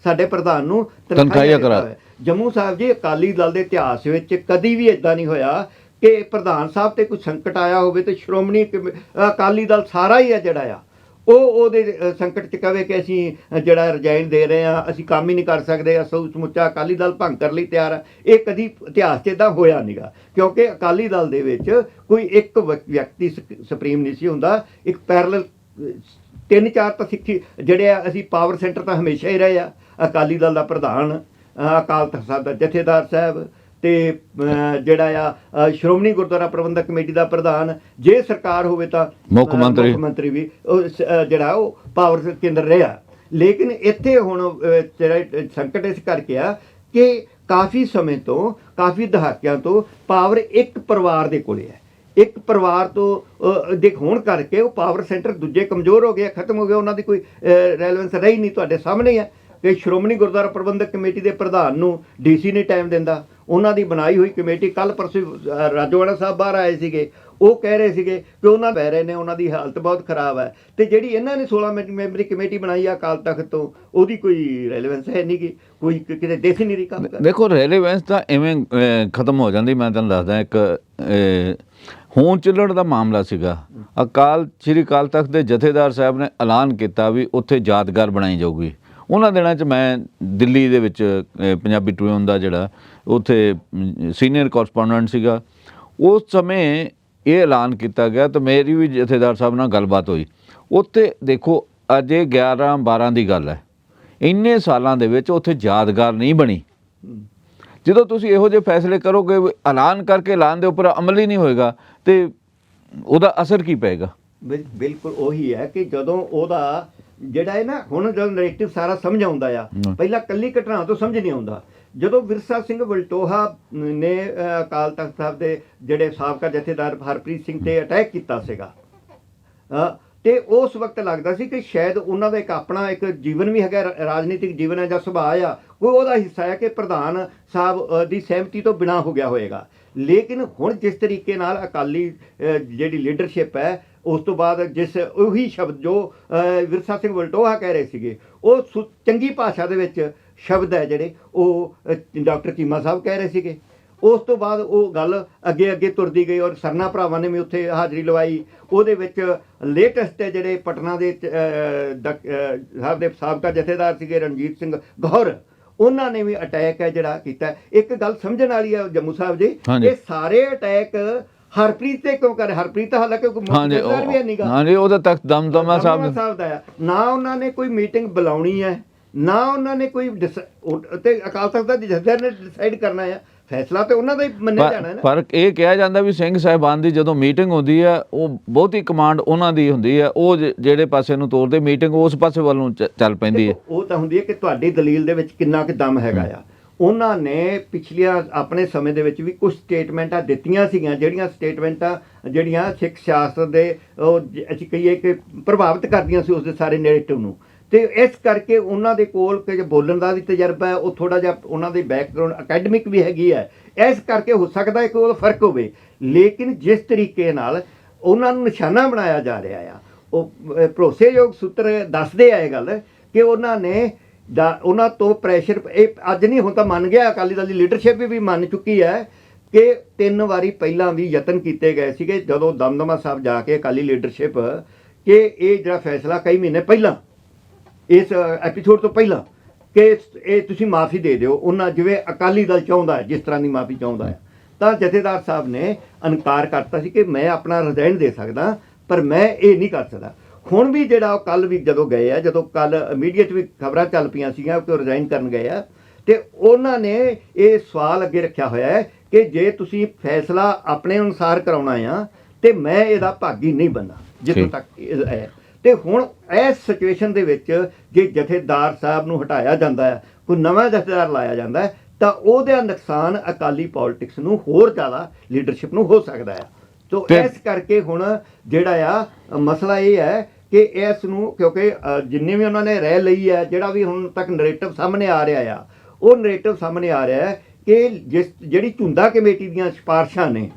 ਸਾਡੇ ਪ੍ਰਧਾਨ ਨੂੰ ਤਨਖਾਹੀਆ ਕਰਾ-। ਜੰਮੂ ਸਾਹਿਬ ਜੀ ਅਕਾਲੀ ਦਲ ਦੇ ਇਤਿਹਾਸ ਵਿੱਚ ਕਦੀ ਵੀ ਇਦਾਂ ਨਹੀਂ ਹੋਇਆ ਕਿ ਪ੍ਰਧਾਨ ਸਾਹਿਬ ਤੇ ਕੋਈ ਸੰਕਟ ਆਇਆ ਹੋਵੇ ਤੇ ਸ਼੍ਰੋਮਣੀ ਅਕਾਲੀ ਦਲ ਸਾਰਾ ਹੀ ਹੈ ਜਿਹੜਾ ਆ। ਉਹ ਉਹਦੇ ਸੰਕਟ ਚ ਕਵੇ ਕਿ ਅਸੀਂ ਜਿਹੜਾ ਰਿਜ਼ਾਈਨ ਦੇ ਰਹੇ ਆ ਅਸੀਂ ਕੰਮ ਹੀ ਨਹੀਂ ਕਰ ਸਕਦੇ, ਅਸਲ ਸਮੁੱਚਾ ਅਕਾਲੀ ਦਲ ਭੰਗ ਕਰਨ ਲਈ ਤਿਆਰ ਆ। ਇਹ ਕਦੀ ਇਤਿਹਾਸ 'ਚ ਇਦਾਂ ਹੋਇਆ ਨਹੀਂਗਾ ਕਿਉਂਕਿ ਅਕਾਲੀ ਦਲ ਦੇ ਵਿੱਚ ਕੋਈ ਇੱਕ ਵਿਅਕਤੀ ਸਕ- ਸੁਪਰੀਮ ਨਹੀਂ ਸੀ ਹੁੰਦਾ। ਇੱਕ ਪੈਰਲਲ ਤਿੰਨ ਚਾਰ ਤਾਂ ਸਿੱਖੀ, ਜਿਹੜੇ ਆ, ਅਸੀਂ ਪਾਵਰ ਸੈਂਟਰ ਤਾਂ ਹਮੇਸ਼ਾ ਹੀ ਰਹੇ ਆ। ਅਕਾਲੀ ਦਲ ਦਾ ਪ੍ਰਧਾਨ ਅਕਾਲ ਤਖਤ ਸਾਹਿਬ ਦਾ ਜਥੇਦਾਰ ਸਾਹਿਬ ਤੇ ਜਿਹੜਾ ਆ ਸ਼੍ਰੋਮਣੀ ਗੁਰਦੁਆਰਾ ਪ੍ਰਬੰਧਕ ਕਮੇਟੀ ਦਾ ਪ੍ਰਧਾਨ ਜੇ ਸਰਕਾਰ ਹੋਵੇ ਤਾਂ ਮੁੱਖ ਮੰਤਰੀ। ਮੁੱਖ ਮੰਤਰੀ ਵੀ ਜਿਹੜਾ ਉਹ ਪਾਵਰ ਕੇਂਦਰ ਰਿਹਾ। ਲੇਕਿਨ ਇੱਥੇ ਹੁਣ ਜਿਹੜਾ ਸੰਕਟ ਇਸ ਕਰਕੇ ਆ ਕਿ ਕਾਫੀ ਸਮੇਂ ਤੋਂ ਕਾਫੀ ਦਹਾਕਿਆਂ ਤੋਂ ਪਾਵਰ ਇੱਕ ਪਰਿਵਾਰ ਦੇ ਕੋਲੇ ਹੈ। ਇੱਕ ਪਰਿਵਾਰ ਤੋਂ ਅ, ਦੇ ਹੋਣ ਕਰਕੇ ਉਹ ਪਾਵਰ ਸੈਂਟਰ ਦੂਜੇ ਕਮਜ਼ੋਰ ਹੋ ਗਏ ਖਤਮ ਹੋ ਗਏ ਉਹਨਾਂ ਦੀ ਕੋਈ ਰੈਲੇਵੈਂਸ ਰਹੀ ਨਹੀਂ ਤੁਹਾਡੇ ਸਾਹਮਣੇ ਹੀ। ਕਿ ਸ਼੍ਰੋਮਣੀ ਗੁਰਦੁਆਰਾ ਪ੍ਰਬੰਧਕ ਕਮੇਟੀ ਦੇ ਪ੍ਰਧਾਨ ਨੂੰ ਡੀਸੀ ਨੇ ਟਾਈਮ ਦਿੰਦਾ। ਉਹਨਾਂ ਦੀ ਬਣਾਈ ਹੋਈ ਕਮੇਟੀ ਕੱਲ ਪਰਸੋਂ ਰਾਜੋਆਣਾ ਸਾਹਿਬ ਬਾਹਰ ਆਏ ਸੀਗੇ। ਉਹ ਕਹਿ ਰਹੇ ਸੀਗੇ ਕਿ ਉਹਨਾਂ ਬਹਿ ਰਹੇ ਨੇ ਉਹਨਾਂ ਦੀ ਹਾਲਤ ਬਹੁਤ ਖਰਾਬ ਹੈ। ਤੇ ਜਿਹੜੀ ਇਹਨਾਂ ਨੇ 16 ਮੈਂਬ- ਮੈਂਬਰੀ ਕਮੇਟੀ ਬਣਾਈ ਆ ਅਕਾਲ ਤਖਤ ਤੋਂ ਉਹਦੀ ਕੋਈ ਰੈਲੇਵੈਂਸ ਹੈ ਨਹੀਂ ਗੀ ਕੋਈ ਕਿ- ਕਿਤੇ ਦੇਖ ਨਹੀਂ ਰਹੀ ਕੰਮ ਕਰ ਦੇਖੋ ਰੈਲੇਵੈਂਸ ਤਾਂ ਐਵੇਂ ਖਤਮ ਹੋ ਜਾਂਦੀ। ਮੈਂ ਤੁਹਾਨੂੰ ਦੱਸਦਾ ਇੱਕ ਹੋਂ ਚੱਲਣ ਦਾ ਮਾਮਲਾ ਸੀਗਾ। ਅਕਾਲ ਸ੍ਰੀ ਅਕਾਲ ਤਖਤ ਦੇ ਜਥੇਦਾਰ ਸਾਹਿਬ ਨੇ ਐਲਾਨ ਕੀਤਾ ਵੀ ਉੱਥੇ ਯਾਦਗਾਰ ਬਣਾਈ ਜਾਊਗੀ। ਉਹਨਾਂ ਦਿਨਾਂ 'ਚ ਮੈਂ ਦਿੱਲੀ ਦੇ ਵਿੱਚ ਪੰਜਾਬੀ ਟ੍ਰਿਬਿਊਨ ਦਾ ਜਿਹੜਾ, ਉੱਥੇ ਸੀਨੀਅਰ ਕੋਰਸਪੋਂਡੈਂਟ ਸੀਗਾ। ਉਸ ਸਮੇਂ ਇਹ ਐਲਾਨ ਕੀਤਾ ਗਿਆ ਤਾਂ ਮੇਰੀ ਵੀ ਜਥੇਦਾਰ ਸਾਹਿਬ ਨਾਲ ਗੱਲਬਾਤ ਹੋਈ। ਉੱਥੇ ਦੇਖੋ, ਅਜੇ 11 12 ਦੀ ਗੱਲ ਹੈ। ਇੰਨੇ ਸਾਲਾਂ ਦੇ ਵਿੱਚ ਉੱਥੇ ਯਾਦਗਾਰ ਨਹੀਂ ਬਣੀ। ਜਦੋਂ ਤੁਸੀਂ ਇਹੋ ਜਿਹੇ ਫੈਸਲੇ ਕਰੋਗੇ ਵੀ ਐਲਾਨ ਕਰਕੇ ਐਲਾਨ ਦੇ ਉੱਪਰ ਅਮਲ ਹੀ ਨਹੀਂ ਹੋਏਗਾ ਤੇ ਉਹਦਾ ਅਸਰ ਕੀ ਪਏਗਾ? ਬਿਲਕੁਲ ਉਹੀ ਹੈ ਕਿ ਜਦੋਂ ਉਹਦਾ ਜਿਹੜਾ ਹੈ ਨਾ ਹੁਣ ਜਦੋਂ ਨੈਰੇਟਿਵ ਸਾਰਾ ਸਮਝ ਆਉਂਦਾ ਆ। ਪਹਿਲਾਂ ਕੱਲੀ ਘਟਨਾ ਤੋਂ ਸਮਝ ਨਹੀਂ ਆਉਂਦਾ ਜਦੋਂ ਵਿਰਸਾ ਸਿੰਘ ਵਲਟੋਹਾ ਨੇ ਅਕਾਲ ਤਖਤ ਸਾਹਿਬ ਦੇ ਜਿਹੜੇ ਸਾਬਕਾ ਜਥੇਦਾਰ ਹਰਪ੍ਰੀਤ ਸਿੰਘ ਤੇ ਅਟੈਕ ਕੀਤਾ ਸੀਗਾ ਤੇ ਉਸ ਵਕਤ ਲੱਗਦਾ ਸੀ ਕਿ ਸ਼ਾਇਦ ਉਹਨਾਂ ਦਾ ਇੱਕ ਆਪਣਾ ਇੱਕ ਜੀਵਨ ਵੀ ਹੈਗਾ ਰਾਜਨੀਤਿਕ ਜੀਵਨ ਹੈ ਜਾਂ ਸੁਭਾਅ ਆ ਕੋਈ ਉਹਦਾ ਹਿੱਸਾ ਹੈ ਕਿ ਪ੍ਰਧਾਨ ਸਾਹਿਬ ਦੀ ਸਹਿਮਤੀ ਤੋਂ ਬਿਨਾ ਹੋ ਗਿਆ ਹੋਏਗਾ ਲੇਕਿਨ ਹੁਣ ਜਿਸ ਤਰੀਕੇ ਨਾਲ ਅਕਾਲੀ ਜਿਹੜੀ ਲੀਡਰਸ਼ਿਪ ਹੈ ਉਸ ਤੋਂ ਬਾਅਦ ਜਿਸ ਉਹੀ ਸ਼ਬਦ ਜੋ ਵਿਰਸਾ ਸਿੰਘ ਵਲਟੋਹਾ ਕਹਿ ਰਹੇ ਸੀਗੇ ਉਹ ਚੰਗੀ ਭਾਸ਼ਾ ਦੇ ਵਿੱਚ ਸ਼ਬਦ ਹੈ ਜਿਹੜੇ ਉਹ ਡਾਕਟਰ ਚੀਮਾ ਸਾਹਿਬ ਕਹਿ ਰਹੇ ਸੀਗੇ। ਉਸ ਤੋਂ ਬਾਅਦ ਉਹ ਗੱਲ ਅੱਗੇ ਅੱਗੇ ਤੁਰਦੀ ਗਈ ਔਰ ਸਰਨਾ ਭਰਾਵਾਂ ਨੇ ਵੀ ਉੱਥੇ ਹਾਜ਼ਰੀ ਲਵਾਈ। ਉਹਦੇ ਵਿੱਚ ਲੇਟੈਸਟ ਜਿਹੜੇ ਪਟਨਾ ਦੇ ਸਾਹਿਬ ਦੇ ਸਾਬਕਾ ਜਥੇਦਾਰ ਸੀਗੇ ਰਣਜੀਤ ਸਿੰਘ ਗੌਰ ਉਹਨਾਂ ਨੇ ਵੀ ਅਟੈਕ ਹੈ ਜਿਹੜਾ ਕੀਤਾ। ਇੱਕ ਗੱਲ ਸਮਝਣ ਵਾਲੀ ਹੈ ਜੰਮੂ ਸਾਹਿਬ ਜੀ। ਇਹ ਸਾਰੇ ਅਟੈਕ ਹਰਪ੍ਰੀਤ ਤੇ ਕਿਉਂ ਕਰ ਹਰਪ੍ਰੀਤ ਤਾਂ ਹਾਲਾਂਕਿ ਕੋਈ ਹਾਂਜੀ ਜਥੇਦਾਰ ਵੀ ਨਹੀਂਗਾ ਹਾਂਜੀ ਉਹਦਾ ਤਖਤ ਦਮਦਮਾ ਸਾਹਿਬ ਸਾਹਿਬ ਦਾ ਆ ਨਾ ਉਹਨਾਂ ਨੇ ਕੋਈ ਮੀਟਿੰਗ ਬੁਲਾਉਣੀ ਹੈ ਨਾ ਉਹਨਾਂ ਨੇ ਕੋਈ ਤੇ ਅਕਾਲ ਤਖਤ ਦਾ ਜਥੇਦਾਰ ਨੇ ਡਿਸਾਈਡ ਕਰਨਾ ਹੈ। ਫੈਸਲਾ ਤੇ ਉਹਨਾਂ ਦਾ ਹੀ ਮੰਨਿਆ ਜਾਣਾ ਹੈ ਪਰ ਨਾ ਇਹ ਕਿਹਾ ਜਾਂਦਾ ਵੀ ਸਿੰਘ ਸਾਹਿਬਾਨ ਦੀ ਜਦੋਂ ਮੀਟਿੰਗ ਹੁੰਦੀ ਹੈ ਉਹ ਬਹੁਤੀ ਕਮਾਂਡ ਉਹਨਾਂ ਦੀ ਹੁੰਦੀ ਹੈ। ਉਹ ਜਿਹੜੇ ਪਾਸੇ ਨੂੰ ਤੋਰਦੇ ਮੀਟਿੰਗ ਉਸ ਪਾਸੇ ਵੱਲ ਚੱਲ ਪੈਂਦੀ ਹੈ। ਉਹ ਤਾਂ ਹੁੰਦੀ ਹੈ ਕਿ ਤੁਹਾਡੀ ਦਲੀਲ ਦੇ ਵਿੱਚ ਕਿੰਨਾ ਕੁ ਦਮ ਹੈਗਾ ਆ। ਉਹਨਾਂ ਨੇ ਪਿਛਲੀਆਂ ਆਪਣੇ ਸਮੇਂ ਦੇ ਵਿੱਚ ਵੀ ਕੁਝ ਸਟੇਟਮੈਂਟਾਂ ਦਿੱਤੀਆਂ ਸੀਗੀਆਂ, ਜਿਹੜੀਆਂ ਸਟੇਟਮੈਂਟਾਂ ਜਿਹੜੀਆਂ ਸਿੱਖ ਸਿਆਸਤ ਦੇ ਉਹ ਜ- ਅਸੀਂ ਕਹੀਏ ਕਿ ਪ੍ਰਭਾਵਿਤ ਕਰਦੀਆਂ ਸੀ ਉਸ ਦੇ ਸਾਰੇ ਨੈਰੇਟਿਵ ਨੂੰ। ਤੇ ਇਸ ਕਰਕੇ ਉਹਨਾਂ ਦੇ ਕੋਲ ਕਿ ਬੋਲਣ ਦਾ ਵੀ ਤਜਰਬਾ ਹੈ, ਉਹ ਥੋੜਾ ਜਿਹਾ ਉਹਨਾਂ ਦੇ ਬੈਕਗ੍ਰਾਉਂਡ ਅਕੈਡਮਿਕ ਵੀ ਹੈਗੀ ਹੈ। ਇਸ ਕਰਕੇ ਹੋ ਸਕਦਾ ਹੈ ਕਿ ਉਹ ਫ਼ਰਕ ਹੋਵੇ। ਲੇਕਿਨ ਜਿਸ ਤਰੀਕੇ ਨਾਲ ਉਹਨਾਂ ਨੂੰ ਨਿਸ਼ਾਨਾ ਬਣਾਇਆ ਜਾ ਰਿਹਾ ਆ, ਉਹ ਭਰੋਸੇਯੋਗ ਸੂਤਰ ਦੱਸਦੇ ਆ ਇਹ ਗੱਲ ਕਿ ਉਹਨਾਂ ਨੇ ਜਾਂ ਉਹਨਾਂ ਤੋਂ ਪ੍ਰੈਸ਼ਰ ਇਹ ਅੱਜ ਨਹੀਂ, ਹੁਣ ਤਾਂ ਮੰਨ ਗਿਆ ਅਕਾਲੀ ਦਲ ਦੀ ਲੀਡਰਸ਼ਿਪ ਵੀ ਮੰਨ ਚੁੱਕੀ ਹੈ ਕਿ ਤਿੰਨ ਵਾਰੀ ਪਹਿਲਾਂ ਵੀ ਯਤਨ ਕੀਤੇ ਗਏ ਸੀਗੇ ਜਦੋਂ ਦਮਦਮਾ ਸਾਹਿਬ ਜਾ ਕੇ ਅਕਾਲੀ ਲੀਡਰਸ਼ਿਪ ਕਿ ਇਹ ਜਿਹੜਾ ਫੈਸਲਾ ਕਈ ਮਹੀਨੇ ਪਹਿਲਾਂ, ਇਸ ਐਪੀਸੋਡ ਤੋਂ ਪਹਿਲਾਂ ਕਿ ਇਹ ਤੁਸੀਂ ਮਾਫੀ ਦੇ ਦਿਓ, ਉਹਨਾਂ ਜਿਵੇਂ ਅਕਾਲੀ ਦਲ ਚਾਹੁੰਦਾ ਹੈ, ਜਿਸ ਤਰ੍ਹਾਂ ਦੀ ਮਾਫੀ ਚਾਹੁੰਦਾ ਹੈ, ਤਾਂ ਜਥੇਦਾਰ ਸਾਹਿਬ ਨੇ ਇਨਕਾਰ ਕਰਤਾ ਸੀ ਕਿ ਮੈਂ ਆਪਣਾ ਰਿਜ਼ਾਈਨ ਦੇ ਸਕਦਾ, ਪਰ ਮੈਂ ਇਹ ਨਹੀਂ ਕਰ ਸਕਦਾ। ਹੁਣ ਵੀ ਜਿਹੜਾ ਉਹ ਕੱਲ ਵੀ ਜਦੋਂ ਗਏ ਆ ਜਦੋਂ ਕੱਲ ਇਮੀਡੀਏਟ ਵੀ ਖਬਰਾਂ ਚੱਲ ਪਈਆਂ ਸੀਗੀਆਂ ਕਿ ਉਹ ਰਿਜ਼ਾਈਨ ਕਰਨ ਗਏ ਆ ਤੇ ਉਹਨਾਂ ਨੇ ਇਹ ਸਵਾਲ ਅੱਗੇ ਰੱਖਿਆ ਹੋਇਆ ਹੈ ਕਿ ਜੇ ਤੁਸੀਂ ਫੈਸਲਾ ਆਪਣੇ ਅਨੁਸਾਰ ਕਰਾਉਣਾ ਆ ਤੇ ਮੈਂ ਇਹਦਾ ਭਾਗੀ ਨਹੀਂ ਬੰਨਾ ਜਿੱਥੋਂ। ਤੱਕ ਹੈ ਤੇ ਹੁਣ ਇਸ ਸਿਚੁਏਸ਼ਨ ਦੇ ਵਿੱਚ ਜੇ ਜਥੇਦਾਰ ਸਾਹਿਬ ਨੂੰ ਹਟਾਇਆ ਜਾਂਦਾ ਹੈ ਕੋਈ ਨਵਾਂ ਜਥੇਦਾਰ ਲਾਇਆ ਜਾਂਦਾ ਹੈ ਤਾਂ ਉਹਦਾ ਨੁਕਸਾਨ ਅਕਾਲੀ ਪੋਲਿਟਿਕਸ ਨੂੰ ਹੋਰ ਜ਼ਿਆਦਾ ਲੀਡਰਸ਼ਿਪ ਨੂੰ ਹੋ ਸਕਦਾ ਹੈ ਤੋ ਤੇ- ਇਸ ਕਰਕੇ ਹੁਣ ਜਿਹੜਾ ਆ ਮਸਲਾ ਇਹ ਹੈ ਕਿ ਇਸ ਨੂੰ ਕਿਉਂਕਿ ਜਿੰਨੀ ਵੀ ਉਹਨਾਂ ਨੇ ਰਹਿ ਲਈ ਹੈ ਜਿਹੜਾ ਵੀ ਹੁਣ ਤੱਕ ਨੈਰੇਟਿਵ ਸਾਹਮਣੇ ਆ ਰਿਹਾ ਆ ਉਹ ਨੈਰੇਟਿਵ ਸਾਹਮਣੇ ਆ ਰਿਹਾ ਹੈ ਕਿ ਜਿਸ ਜਿਹੜੀ ਝੁੰਦਾ ਕਮੇਟੀ ਦੀਆਂ ਸਿਫਾਰਸ਼ਾਂ ਨੇ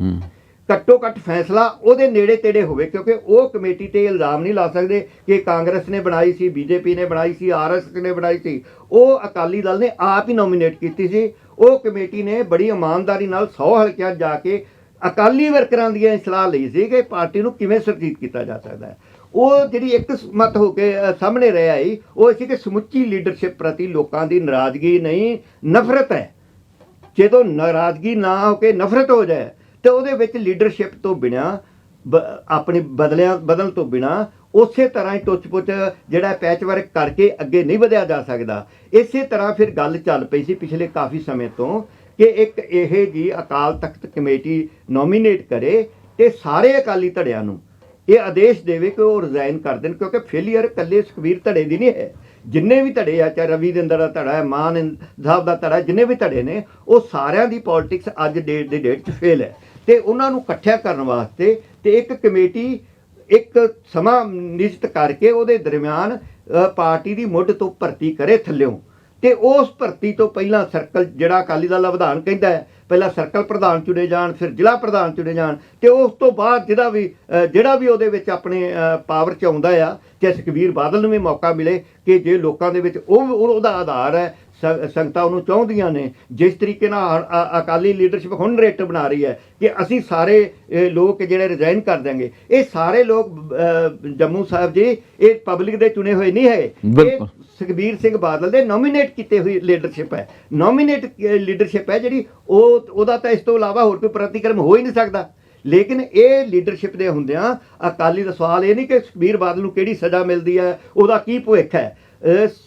ਘੱਟੋ ਘੱਟ ਫੈਸਲਾ ਉਹਦੇ ਨੇੜੇ ਤੇੜੇ ਹੋਵੇ ਕਿਉਂਕਿ ਉਹ ਕਮੇਟੀ ਤੇ ਇਲਜ਼ਾਮ ਨਹੀਂ ਲਾ ਸਕਦੇ ਕਿ ਕਾਂਗਰਸ ਨੇ ਬਣਾਈ ਸੀ ਬੀਜੇਪੀ ਨੇ ਬਣਾਈ ਸੀ ਆਰਐਸਐਸ ਨੇ ਬਣਾਈ ਸੀ। ਉਹ ਅਕਾਲੀ ਦਲ ਨੇ ਆਪ ਹੀ ਨੋਮੀਨੇਟ ਕੀਤੀ ਸੀ। ਉਹ ਕਮੇਟੀ ਨੇ ਬੜੀ ਇਮਾਨਦਾਰੀ ਨਾਲ 100 ਹਲਕਿਆਂ ਜਾ ਕੇ ਅਕਾਲੀ ਵਰਕਰਾਂ ਦੀਆਂ ਸਲਾਹ ਲਈ ਸੀ ਕਿ ਪਾਰਟੀ ਨੂੰ ਕਿਵੇਂ ਸਰਜੀਤ ਕੀਤਾ ਜਾ ਸਕਦਾ ਹੈ। ਉਹ ਜਿਹੜੀ ਇੱਕ ਮਤ ਹੋ ਕੇ ਸਾਹਮਣੇ ਰਹਿ ਆਈ, ਉਹ ਸੀ ਕਿ ਸਮੁੱਚੀ ਲੀਡਰਸ਼ਿਪ ਪ੍ਰਤੀ ਲੋਕਾਂ ਦੀ ਨਾਰਾਜ਼ਗੀ ਨਹੀਂ, ਨਫ਼ਰਤ ਹੈ। ਜਦੋਂ ਨਾਰਾਜ਼ਗੀ ਨਾ ਹੋ ਕੇ ਨਫ਼ਰਤ ਹੋ ਜਾਏ, ਤੇ ਉਹਦੇ ਵਿੱਚ ਲੀਡਰਸ਼ਿਪ ਤੋਂ ਬਿਨਾ ਆਪਣੀ ਬਦਲਿਆਂ, ਬਦਲ ਤੋਂ ਬਿਨਾ, ਉਸੇ ਤਰ੍ਹਾਂ ਹੀ ਟੁੱਚ-ਪੁੱਚ ਜਿਹੜਾ ਪੈਚਵਰਕ ਕਰਕੇ ਅੱਗੇ ਨਹੀਂ ਵਧਿਆ ਜਾ ਸਕਦਾ। ਇਸੇ ਤਰ੍ਹਾਂ ਫਿਰ ਗੱਲ ਚੱਲ ਪਈ ਸੀ ਪਿਛਲੇ ਕਾਫੀ ਸਮੇਂ ਤੋਂ ਕਿ ਇੱਕ ਇਹ ਜੀ ਅਕਾਲ ਤਖਤ ਕਮੇਟੀ ਨੋਮੀਨੇਟ ਕਰੇ ਤੇ ਸਾਰੇ ਅਕਾਲੀ ਧੜਿਆਂ ਨੂੰ ਇਹ ਆਦੇਸ਼ ਦੇਵੇ ਕਿ ਉਹ ਰਿਜ਼ਾਈਨ ਕਰ ਦੇਣ, ਕਿਉਂਕਿ ਫੇਲੀਅਰ ਇਕੱਲੇ ਸੁਖਬੀਰ ਧੜੇ ਦੀ ਨਹੀਂ ਹੈ। ਜਿੰਨੇ ਵੀ ਧੜੇ ਆ, ਚਾਹੇ ਰਵੀ ਦਿੰਦਰ ਦਾ ਧੜਾ ਹੈ, ਮਾਨ ਸਾਹਿਬ ਦਾ ਧੜਾ ਜਿੰਨੇ ਵੀ ਧੜੇ ਨੇ, ਉਹ ਸਾਰਿਆਂ ਦੀ ਪੋਲਿਟਿਕਸ ਅੱਜ ਡੇਟ ਦੇ ਡੇਟ 'ਚ ਫੇਲ ਹੈ। ਤੇ ਉਹਨਾਂ ਨੂੰ ਇਕੱਠਿਆ ਕਰਨ ਵਾਸਤੇ ਤੇ ਇੱਕ ਕਮੇਟੀ ਇੱਕ ਸਮਾਂ ਨਿਸ਼ਚਿਤ ਕਰਕੇ ਉਹਦੇ ਦਰਮਿਆਨ ਪਾਰਟੀ ਦੀ ਮੁੱਢ ਤੋਂ ਭਰਤੀ ਕਰੇ ਥੱਲਿਓਂ। ਤੇ ਉਸ ਭਰਤੀ ਤੋਂ ਪਹਿਲਾਂ ਸਰਕਲ ਜਿਹੜਾ ਅਕਾਲੀ ਦਲ ਦਾ ਵਿਧਾਨ ਕਹਿੰਦਾ ਹੈ, ਪਹਿਲਾਂ ਸਰਕਲ ਪ੍ਰਧਾਨ ਚੁਣੇ ਜਾਣ, ਫਿਰ ਜ਼ਿਲ੍ਹਾ ਪ੍ਰਧਾਨ ਚੁਣੇ ਜਾਣ ਤੇ ਉਸ ਤੋਂ ਬਾਅਦ ਜਿਹਦਾ ਵੀ ਜਿਹੜਾ ਵੀ ਉਹਦੇ ਵਿੱਚ ਆਪਣੇ ਪਾਵਰ ਚ ਆਉਂਦਾ ਆ ਕਿ ਸੁਖਬੀਰ ਬਾਦਲ ਨੂੰ ਵੀ ਮੌਕਾ ਮਿਲੇ ਕਿ ਜੇ ਲੋਕਾਂ ਦੇ ਵਿੱਚ ਉਹ ਉਹਦਾ ਆਧਾਰ ਹੈ ਸੰਗਤਾਂ ਉਹਨੂੰ ਚਾਹੁੰਦੀਆਂ ਨੇ, ਜਿਸ ਤਰੀਕੇ ਨਾਲ ਅ- ਅਕਾਲੀ ਲੀਡਰਸ਼ਿਪ ਹੁਣ ਰੇਟ ਬਣਾ ਰਹੀ ਹੈ ਕਿ ਅਸੀਂ ਸਾਰੇ ਲੋਕ ਜਿਹੜੇ ਰਿਜ਼ਾਈਨ ਕਰ ਦਿਆਂਗੇ ਇਹ ਸਾਰੇ ਲੋਕ ਜੰਮੂ ਸਾਹਿਬ ਜੀ, ਇਹ ਪਬਲਿਕ ਦੇ ਚੁਣੇ ਹੋਏ ਨਹੀਂ ਹੈ ਇਹ ਬਿਲਕੁਲ। ਸੁਖਬੀਰ ਸਿੰਘ ਬਾਦਲ ਦੇ ਨੋਮੀਨੇਟ ਕੀਤੇ ਹੋਈ ਲੀਡਰਸ਼ਿਪ ਹੈ। ਨੋਮੀਨੇਟ ਲੀਡਰਸ਼ਿਪ ਹੈ ਜਿਹੜੀ, ਉਹ, ਉਹਦਾ ਤਾਂ ਇਸ ਤੋਂ ਇਲਾਵਾ ਹੋਰ ਕੋਈ ਪ੍ਰਤੀਕਰਮ ਹੋ ਹੀ ਨਹੀਂ ਸਕਦਾ। ਲੇਕਿਨ ਇਹ ਲੀਡਰਸ਼ਿਪ ਦੇ ਹੁੰਦਿਆਂ ਅਕਾਲੀ ਦਾ ਸਵਾਲ ਇਹ ਨਹੀਂ ਕਿ ਸੁਖਬੀਰ ਬਾਦਲ ਨੂੰ ਕਿਹੜੀ ਸਜ਼ਾ ਮਿਲਦੀ ਹੈ, ਉਹਦਾ ਕੀ ਭਵਿੱਖ ਹੈ।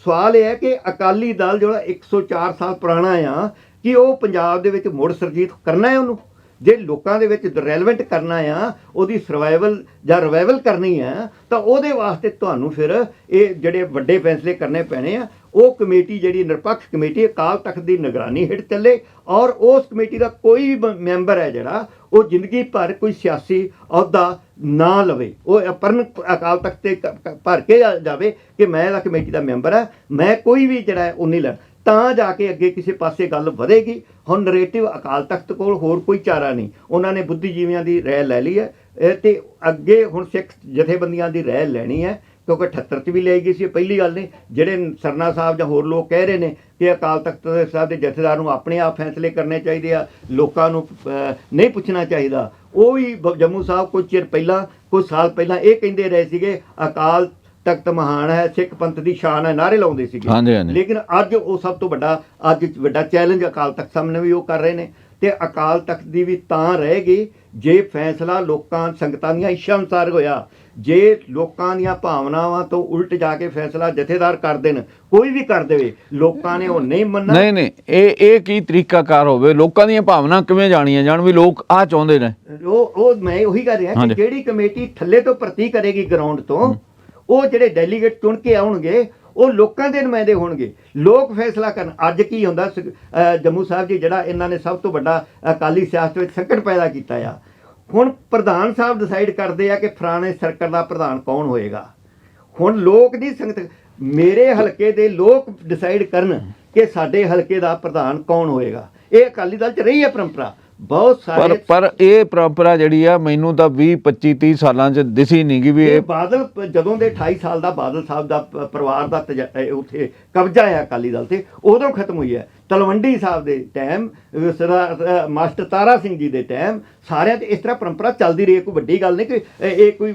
ਸਵਾਲ ਇਹ ਹੈ ਕਿ ਅਕਾਲੀ ਦਲ ਜਿਹੜਾ 104 ਸਾਲ ਪੁਰਾਣਾ ਆ, ਕਿ ਉਹ ਪੰਜਾਬ ਦੇ ਵਿੱਚ ਮੁੜ ਸਰਜੀਤ ਕਰਨਾ ਹੈ ਉਹਨੂੰ? ਜੇ ਲੋਕਾਂ ਦੇ ਵਿੱਚ ਰੈਲੇਵੈਂਟ ਕਰਨਾ ਆ, ਉਹਦੀ ਸਰਵਾਈਵਲ ਜਾਂ ਰਿਵਾਈਵਲ ਕਰਨੀ ਆ, ਤਾਂ ਉਹਦੇ ਵਾਸਤੇ ਤੁਹਾਨੂੰ ਫਿਰ ਇਹ ਜਿਹੜੇ ਵੱਡੇ ਫੈਸਲੇ ਕਰਨੇ ਪੈਣੇ ਆ। ਉਹ ਕਮੇਟੀ ਜਿਹੜੀ ਨਿਰਪੱਖ ਕਮੇਟੀ ਅਕਾਲ ਤਖਤ ਦੀ ਨਿਗਰਾਨੀ ਹੇਠ ਚੱਲੇ ਔਰ ਉਸ ਕਮੇਟੀ ਦਾ ਕੋਈ ਵੀ ਮ- ਮੈਂਬਰ ਹੈ ਜਿਹੜਾ, ਉਹ ਜ਼ਿੰਦਗੀ ਭਰ ਕੋਈ ਸਿਆਸੀ ਅਹੁਦਾ ਨਾ ਲਵੇ। ਉਹ ਪਰਨ ਅਕਾਲ ਤਖਤ ਤੇ ਭਰ ਕੇ ਜਾਵੇ ਕਿ ਮੈਂ ਇਹਦਾ ਕਮੇਟੀ ਦਾ ਮੈਂਬਰ ਹਾਂ, ਮੈਂ ਕੋਈ ਵੀ ਜਿਹੜਾ ਉਹ ਨਹੀਂ ਲੈ ਤਾਂ ਜਾ ਕੇ ਅੱਗੇ ਕਿਸੇ ਪਾਸੇ ਗੱਲ ਵਧੇਗੀ। ਹੁਣ ਨਰੇਟਿਵ ਅਕਾਲ ਤਖਤ ਕੋਲ ਹੋਰ ਕੋਈ ਚਾਰਾ ਨਹੀਂ। ਉਹਨਾਂ ਨੇ ਬੁੱਧੀਜੀਵੀਆਂ ਦੀ ਰਾਏ ਲੈ ਲਈ ਹੈ। ਇਹ ਤੇ ਅੱਗੇ ਹੁਣ ਸਿੱਖ ਜਥੇਬੰਦੀਆਂ ਦੀ ਰਾਏ ਲੈਣੀ ਹੈ, ਕਿਉਂਕਿ 78 ਚ ਵੀ ਲਈ ਗਈ ਸੀ ਪਹਿਲੀ ਗੱਲ ਨੇ ਜਿਹੜੇ ਸਰਨਾ ਸਾਹਿਬ ਜਾਂ ਹੋਰ ਲੋਕ ਕਹਿ ਰਹੇ ਨੇ ਕਿ ਅਕਾਲ ਤਖਤ ਸਾਹਿਬ ਦੇ ਜਥੇਦਾਰ ਨੂੰ ਆਪਣੇ ਆਪ ਫੈਸਲੇ ਕਰਨੇ ਚਾਹੀਦੇ ਆ, ਲੋਕਾਂ ਨੂੰ ਨਹੀਂ ਪੁੱਛਣਾ ਚਾਹੀਦਾ। ਉਹ ਵੀ ਬ- ਜੰਮੂ ਸਾਹਿਬ ਕੁਝ ਚਿਰ ਪਹਿਲਾਂ ਕੁਝ ਸਾਲ ਪਹਿਲਾਂ ਇਹ ਕਹਿੰਦੇ ਰਹੇ ਸੀਗੇ, ਅਕਾਲ ਤਖਤ ਮਹਾਨ ਹੈ ਸਿੱਖ ਪੰਥ ਦੀ ਸ਼ਾਨ ਹੈ ਨਾਰੇ ਲਾਉਂਦੇ ਸੀਗੇ। ਲੇਕਿਨ ਅੱਜ ਉਹ ਸਭ ਤੋਂ ਵੱਡਾ ਅੱਜ ਵੱਡਾ ਚੈਲੰਜ ਅਕਾਲ ਤਖਤ ਸਾਹਮਣੇ ਵੀ ਉਹ ਕਰ ਰਹੇ ਨੇ। ਤੇ ਅਕਾਲ ਤਖਤ ਦੀ ਵੀ ਤਾਂ ਰਹੇਗੀ ਜੇ ਫੈਸਲਾ ਲੋਕਾਂ ਸੰਗਤਾਂ ਦੀਆਂ ਇੱਛਾ ਅਨੁਸਾਰ ਹੋਇਆ ਜੇ ਲੋਕਾਂ ਦੀਆਂ ਭਾਵਨਾਵਾਂ ਤੋਂ ਉਲਟ ਜਾ ਕੇ ਫੈਸਲਾ ਜਥੇਦਾਰ ਕਰ ਦੇਣ ਕੋਈ ਵੀ ਕਰ ਦੇਵੇ ਲੋਕਾਂ ਨੇ ਉਹ ਨਹੀਂ ਮੰਨਣਾ। ਨਹੀਂ ਨਹੀਂ ਇਹ ਇਹ ਕੀ ਤਰੀਕਾਕਾਰ ਹੋਵੇ? ਲੋਕਾਂ ਦੀਆਂ ਭਾਵਨਾ ਕਿਵੇਂ ਜਾਣੀਆਂ ਜਾਣ ਵੀ ਲੋਕ ਆ ਚਾਹੁੰਦੇ ਨੇ? ਉਹ ਉਹ ਮੈਂ ਉਹੀ ਕਰ ਰਿਹਾ ਕਿ। ਜਿਹੜੀ ਕਮੇਟੀ ਥੱਲੇ ਤੋਂ ਭਰਤੀ ਕਰੇਗੀ ਗਰਾਊਂਡ ਤੋਂ? ਉਹ ਜਿਹੜੇ ਡੈਲੀਗੇਟ ਚੁਣ ਕੇ ਆਉਣਗੇ, ਉਹ ਲੋਕਾਂ ਦੇ ਨੁਮਾਇੰਦੇ ਹੋਣਗੇ। ਲੋਕ ਫੈਸਲਾ ਕਰਨ। ਅੱਜ ਕੀ ਹੁੰਦਾ, ਸ- ਜੰਮੂ ਸਾਹਿਬ ਜੀ ਜਿਹੜਾ ਇਹਨਾਂ ਨੇ ਸਭ ਤੋਂ ਵੱਡਾ ਅਕਾਲੀ ਸਿਆਸਤ ਵਿੱਚ ਸੰਕਟ ਪੈਦਾ ਕੀਤਾ ਆ। ਹੁਣ ਪ੍ਰਧਾਨ ਸਾਹਿਬ ਡਿਸਾਈਡ ਕਰਦੇ ਆ ਕਿ ਫਲਾਣੇ ਸਰਕਲ ਦਾ ਪ੍ਰਧਾਨ ਕੌਣ ਹੋਏਗਾ। ਹੁਣ ਲੋਕ ਦੀ ਸੰਗਤ, ਮੇਰੇ ਹਲਕੇ ਦੇ ਲੋਕ ਡਿਸਾਈਡ ਕਰਨ ਕਿ ਸਾਡੇ ਹਲਕੇ ਦਾ ਪ੍ਰਧਾਨ ਕੌਣ ਹੋਏਗਾ। ਇਹ ਅਕਾਲੀ ਦਲ ਚ ਰਹੀ ਹੈ ਪਰੰਪਰਾ। ਬਹੁਤ ਪਰ ਸਾਰੇ ਪਰ ਇਹ ਪਰੰਪਰਾ ਜਿਹੜੀ ਆ ਮੈਨੂੰ ਤਾਂ 20 25 30 ਸਾਲਾਂ ਚ ਦਿਸੀ ਨਹੀਂ ਗੀ ਵੀ ਇਹ ਇਹ ਬਾਦਲ ਪ- ਜਦੋਂ ਦੇ 28 ਸਾਲ ਦਾ ਬਾਦਲ ਸਾਹਿਬ ਦਾ ਪ- ਪਰਿਵਾਰ ਦਾ ਤਜ- ਇਹ ਉੱਥੇ ਕਬਜ਼ਾ ਹੈ ਅਕਾਲੀ ਦਲ ਤੇ ਉਦੋਂ ਖਤਮ ਹੋਈ ਹੈ। ਤਲਵੰਡੀ ਸਾਹਿਬ ਦੇ ਟਾਈਮ ਅਹ ਸਰਦਾਰ ਅਹ ਮਾਸਟਰ ਤਾਰਾ ਸਿੰਘ ਜੀ ਦੇ ਟਾਈਮ ਸਾਰਿਆਂ ਤੇ ਇਸ ਤਰ੍ਹਾਂ ਪਰੰਪਰਾ ਚੱਲਦੀ ਰਹੀ। ਹੈ, ਕੋਈ ਵੱਡੀ ਗੱਲ ਨਹੀਂ ਕਿ ਇਹ ਇਹ ਕੋਈ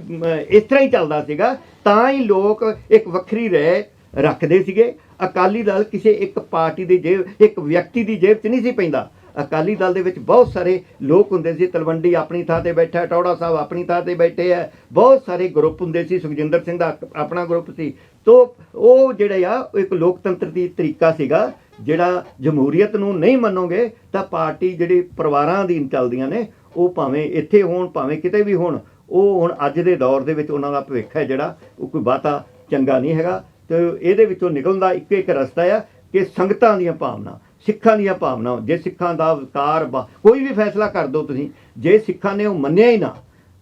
ਇਸ ਤਰ੍ਹਾਂ ਹੀ ਚੱਲਦਾ ਸੀਗਾ। ਤਾਂ ਹੀ ਲੋਕ ਇੱਕ ਵੱਖਰੀ ਰਹਿ ਰੱਖਦੇ ਸੀਗੇ। ਅਕਾਲੀ ਦਲ ਕਿਸੇ ਇੱਕ ਪਾਰਟੀ ਦੀ ਜੇਬ ਇੱਕ ਵਿਅਕਤੀ ਦੀ ਜੇਬ 'ਚ ਨਹੀਂ ਸੀ ਪੈਂਦਾ। ਅਕਾਲੀ ਦਲ ਦੇ ਵਿੱਚ ਬਹੁਤ ਸਾਰੇ ਲੋਕ ਹੁੰਦੇ ਸੀ। ਤਲਵੰਡੀ ਆਪਣੀ ਥਾਂ ਤੇ ਬੈਠਾ, ਟੌੜਾ ਸਾਹਿਬ ਆਪਣੀ ਥਾਂ ਤੇ ਬੈਠੇ ਆ। ਬਹੁਤ ਸਾਰੇ ਗਰੁੱਪ ਹੁੰਦੇ ਸੀ। ਸੁਖਜਿੰਦਰ ਸਿੰਘ ਦਾ ਆਪਣਾ ਗਰੁੱਪ ਸੀ। ਤੋ ਉਹ ਜਿਹੜੇ ਆ, ਉਹ ਇੱਕ ਲੋਕਤੰਤਰ ਦੀ ਤਰੀਕਾ ਸੀਗਾ, ਜਿਹੜਾ ਜਮਹੂਰੀਅਤ ਨੂੰ ਨਹੀਂ ਮੰਨੋਗੇ ਤਾਂ ਪਾਰਟੀ ਜਿਹੜੀ ਪਰਿਵਾਰਾਂ ਅਧੀਨ ਚੱਲਦੀਆਂ ਨੇ, ਉਹ ਭਾਵੇਂ ਇੱਥੇ ਹੋਣ, ਭਾਵੇਂ ਕਿਤੇ ਵੀ ਹੋਣ, ਉਹ ਹੁਣ ਅੱਜ ਦੇ ਦੌਰ ਦੇ ਵਿੱਚ ਉਹਨਾਂ ਦਾ ਭਵਿੱਖ ਹੈ ਜਿਹੜਾ, ਉਹ ਕੋਈ ਬਾਤਾ ਚੰਗਾ ਨਹੀਂ ਹੈਗਾ। ਤੇ ਇਹਦੇ ਵਿੱਚੋਂ ਨਿਕਲਣ ਦਾ ਇੱਕੋ ਇੱਕ ਰਸਤਾ ਆ ਕਿ ਸੰਗਤਾਂ ਦੀਆਂ ਭਾਵਨਾ ਸਿੱਖਾਂ ਦੀਆਂ ਭਾਵਨਾਵਾਂ, ਜੇ ਸਿੱਖਾਂ ਦਾ ਵਿਕਾਰ ਬਾ- ਕੋਈ ਵੀ ਫੈਸਲਾ ਕਰ ਦਿਓ ਤੁਸੀਂ, ਜੇ ਸਿੱਖਾਂ ਨੇ ਉਹ ਮੰਨਿਆ ਹੀ ਨਾ,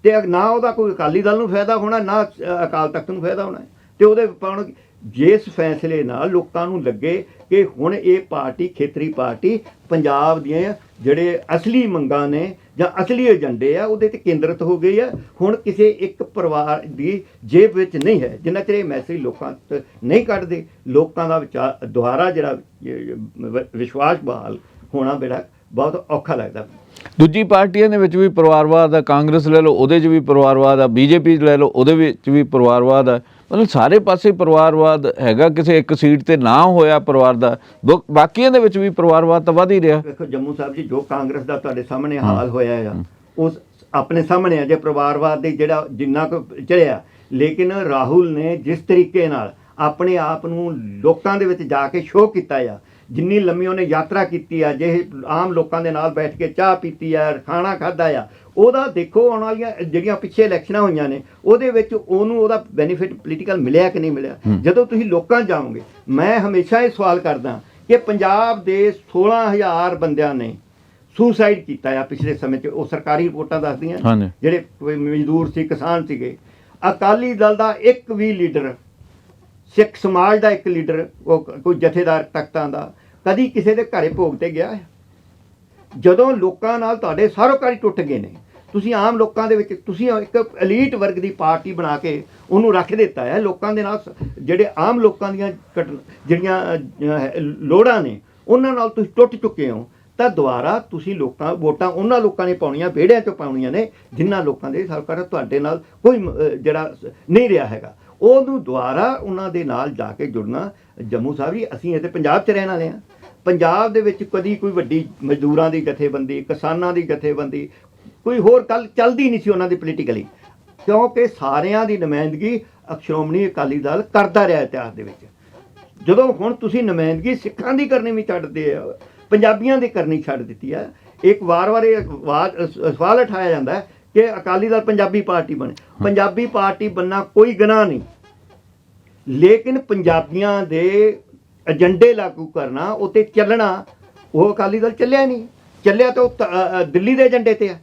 ਤੇ ਨਾ ਉਹਦਾ ਕੋਈ ਅਕਾਲੀ ਦਲ ਨੂੰ ਫਾਇਦਾ ਹੋਣਾ, ਨਾ ਅਕਾਲ ਤਖਤ ਨੂੰ ਫਾਇਦਾ ਹੋਣਾ ਹੈ। ਤੇ ਉਹਦੇ ਪਾਉਣ ਜਿਸ ਫੈਸਲੇ ਨਾਲ ਲੋਕਾਂ ਨੂੰ ਲੱਗੇ ਕਿ ਹੁਣ ਇਹ ਪਾਰਟੀ, ਖੇਤਰੀ ਪਾਰਟੀ ਪੰਜਾਬ ਦੀਆਂ ਜਿਹੜੇ ਅਸਲੀ ਮੰਗਾਂ ਨੇ ਜਾਂ ਅਸਲੀ ਏਜੰਡੇ ਆ, ਉਹਦੇ ਤੇ ਕੇਂਦਰਿਤ ਹੋ ਗਈ ਆ। ਹੁਣ ਕਿਸੇ ਇੱਕ ਪਰਿਵਾਰ ਦੀ ਜੇਬ ਵਿੱਚ ਨਹੀਂ ਹੈ। ਜਿੰਨਾ ਚਿਰ ਇਹ ਮੈਸੇਜ ਲੋਕਾਂ ਤੱਕ ਨਹੀਂ ਕੱਢਦੇ, ਲੋਕਾਂ ਦਾ ਵਿਚਾਰ, ਦੁਆਰਾ ਜਿਹੜਾ ਵਿਸ਼ਵਾਸ ਬਹਾਲ ਹੋਣਾ ਬੜਾ ਬਹੁਤ ਔਖਾ ਲੱਗਦਾ। ਦੂਜੀ ਪਾਰਟੀਆਂ ਦੇ ਵਿੱਚ ਵੀ ਪਰਿਵਾਰਵਾਦ ਆ, ਕਾਂਗਰਸ ਲੈ ਲਓ, ਉਹਦੇ 'ਚ ਵੀ ਪਰਿਵਾਰਵਾਦ ਆ, ਬੀਜੇਪੀ ਲੈ ਲਓ, ਉਹਦੇ ਵਿੱਚ ਵੀ ਪਰਿਵਾਰਵਾਦ ਆ। ਮਤਲਬ ਸਾਰੇ ਪਾਸੇ ਪਰਿਵਾਰਵਾਦ ਹੈਗਾ ਕਿਸੇ ਇੱਕ ਸੀਟ ਤੇ ਨਾ ਹੋਇਆ ਪਰਿਵਾਰ ਦਾ। ਬਾਕੀਆਂ ਦੇ ਵਿੱਚ ਵੀ ਪਰਿਵਾਰਵਾਦ ਤਾਂ ਵਧ ਹੀ ਰਿਹਾ। ਵੇਖੋ ਜੰਮੂ ਸਾਹਿਬ ਜੀ ਜੋ ਕਾਂਗਰਸ ਦਾ ਤੁਹਾਡੇ ਸਾਹਮਣੇ ਹਾਲ ਹੋਇਆ ਆ ਉਸ ਆਪਣੇ ਸਾਹਮਣੇ ਆ ਜੇ ਪਰਿਵਾਰਵਾਦ ਦੀ ਜਿਹੜਾ ਜਿੰਨਾ ਕੁ ਚੜਿਆ ਲੇਕਿਨ ਰਾਹੁਲ ਨੇ ਜਿਸ ਤਰੀਕੇ ਨਾਲ ਆਪਣੇ ਆਪ ਨੂੰ ਲੋਕਾਂ ਦੇ ਵਿੱਚ ਜਾ ਕੇ ਸ਼ੋਅ ਕੀਤਾ ਆ ਜਿੰਨੀ ਲੰਮੀ ਉਹਨੇ ਯਾਤਰਾ ਕੀਤੀ ਆ ਜੇ ਆਮ ਲੋਕਾਂ ਦੇ ਨਾਲ ਬੈਠ ਕੇ ਚਾਹ ਪੀਤੀ ਆ ਖਾਣਾ ਖਾਦਾ ਆ ਉਹਦਾ ਦੇਖੋ ਆਉਣ ਵਾਲੀਆਂ ਜਿਹੜੀਆਂ ਪਿੱਛੇ ਇਲੈਕਸ਼ਨਾਂ ਹੋਈਆਂ ਨੇ ਉਹਦੇ ਵਿੱਚ ਉਹਨੂੰ ਉਹਦਾ ਬੈਨੀਫਿਟ ਪੋਲੀਟੀਕਲ ਮਿਲਿਆ ਕਿ ਨਹੀਂ ਮਿਲਿਆ? ਜਦੋਂ ਤੁਸੀਂ ਲੋਕਾਂ ਜਾਓਗੇ ਮੈਂ ਹਮੇਸ਼ਾ ਇਹ ਸਵਾਲ ਕਰਦਾ ਕਿ ਪੰਜਾਬ ਦੇ 16000 ਬੰਦਿਆਂ ਨੇ ਸੁਸਾਈਡ ਕੀਤਾ ਆ ਪਿਛਲੇ ਸਮੇਂ 'ਚ ਉਹ ਸਰਕਾਰੀ ਰਿਪੋਰਟਾਂ ਦੱਸਦੀਆਂ ਜਿਹੜੇ ਮਜ਼ਦੂਰ ਸੀ ਕਿਸਾਨ ਸੀਗੇ ਅਕਾਲੀ ਦਲ ਦਾ ਇੱਕ ਵੀ ਲੀਡਰ ਸਿੱਖ ਸਮਾਜ ਦਾ ਇੱਕ ਲੀਡਰ, ਉਹ ਕੋਈ ਜਥੇਦਾਰ ਤਖਤਾਂ ਦਾ, ਕਦੀ ਕਿਸੇ ਦੇ ਘਰੇ ਭੋਗ ਤੇ ਗਿਆ ਹੈ? ਜਦੋਂ ਲੋਕਾਂ ਨਾਲ ਤੁਹਾਡੇ ਸਾਰੋਕਾਰੀ ਟੁੱਟ ਗਏ ਨੇ, ਤੁਸੀਂ ਆਮ ਲੋਕਾਂ ਦੇ ਵਿੱਚ, ਤੁਸੀਂ ਇੱਕ ਐਲੀਟ ਵਰਗ ਦੀ ਪਾਰਟੀ ਬਣਾ ਕੇ ਉਹਨੂੰ ਰੱਖ ਦਿੱਤਾ ਹੈ, ਲੋਕਾਂ ਦੇ ਨਾਲ ਸ- ਜਿਹੜੇ ਆਮ ਲੋਕਾਂ ਦੀਆਂ ਘਟਨ- ਜਿਹੜੀਆਂ ਲੋੜਾਂ ਨੇ, ਉਹਨਾਂ ਨਾਲ ਤੁਸੀਂ ਟੁੱਟ ਚੁੱਕੇ ਹੋ, ਤਾਂ ਦੁਬਾਰਾ ਤੁਸੀਂ ਲੋਕਾਂ, ਵੋਟਾਂ ਉਹਨਾਂ ਲੋਕਾਂ ਨੇ ਪਾਉਣੀਆਂ, ਵਿਹੜਿਆਂ 'ਚੋਂ ਪਾਉਣੀਆਂ ਨੇ, ਜਿਨ੍ਹਾਂ ਲੋਕਾਂ ਦੇ ਸਰਕਾਰ ਤੁਹਾਡੇ ਨਾਲ ਕੋਈ ਜਿਹੜਾ ਨਹੀਂ ਰਿਹਾ ਹੈਗਾ। ਉਹਨੂੰ ਦੁਬਾਰਾ ਉਹਨਾਂ ਦੇ ਨਾਲ ਜਾ ਕੇ ਜੁੜਨਾ ਜੰਮੂ ਸਾਹਿਬ ਜੀ, ਅਸੀਂ ਇੱਥੇ ਪੰਜਾਬ 'ਚ ਰਹਿਣ ਵਾਲੇ ਹਾਂ। ਪੰਜਾਬ ਦੇ ਵਿੱਚ ਕਦੀ ਕੋਈ ਵੱਡੀ ਮਜ਼ਦੂਰਾਂ ਦੀ ਜਥੇਬੰਦੀ, ਕਿਸਾਨਾਂ ਦੀ ਜਥੇਬੰਦੀ, ਕੋਈ ਹੋਰ ਕੱਲ ਚੱਲਦੀ ਨਹੀਂ ਸੀ ਉਹਨਾਂ ਦੀ ਪੋਲੀਟੀਕਲੀ ਕਿਉਂਕਿ ਸਾਰਿਆਂ ਦੀ ਨੁਮਾਇੰਦਗੀ ਸ਼੍ਰੋਮਣੀ ਅਕਾਲੀ ਦਲ ਕਰਦਾ ਰਿਹਾ ਇਤਿਹਾਸ ਦੇ ਵਿੱਚ। ਜਦੋਂ ਹੁਣ ਤੁਸੀਂ ਨੁਮਾਇੰਦਗੀ ਸਿੱਖਾਂ ਦੀ ਕਰਨੀ ਵੀ ਛੱਡਦੇ ਆ ਪੰਜਾਬੀਆਂ ਦੀ ਕਰਨੀ ਛੱਡ ਦਿੱਤੀ ਆ ਇੱਕ ਵਾਰ-ਵਾਰ ਇਹ ਆਵਾਜ਼ ਸਵਾਲ ਉਠਾਇਆ ਜਾਂਦਾ ਹੈ ਕਿ ਅਕਾਲੀ ਦਲ ਪੰਜਾਬੀ ਪਾਰਟੀ ਬਣੇ। ਪੰਜਾਬੀ ਪਾਰਟੀ ਬੰਨਾ ਕੋਈ ਗੁਨਾਹ ਨਹੀਂ। ਲੇਕਿਨ ਪੰਜਾਬੀਆਂ ਦੇ ਏਜੰਡੇ ਲਾਗੂ ਕਰਨਾ ਉਤੇ ਚੱਲਣਾ ਉਹ ਅਕਾਲੀ ਦਲ ਚੱਲਿਆ ਨਹੀਂ। ਚੱਲਿਆ ਤਾਂ ਉਹ ਦਿੱਲੀ ਦੇ ਏਜੰਡੇ ਤੇ ਆ।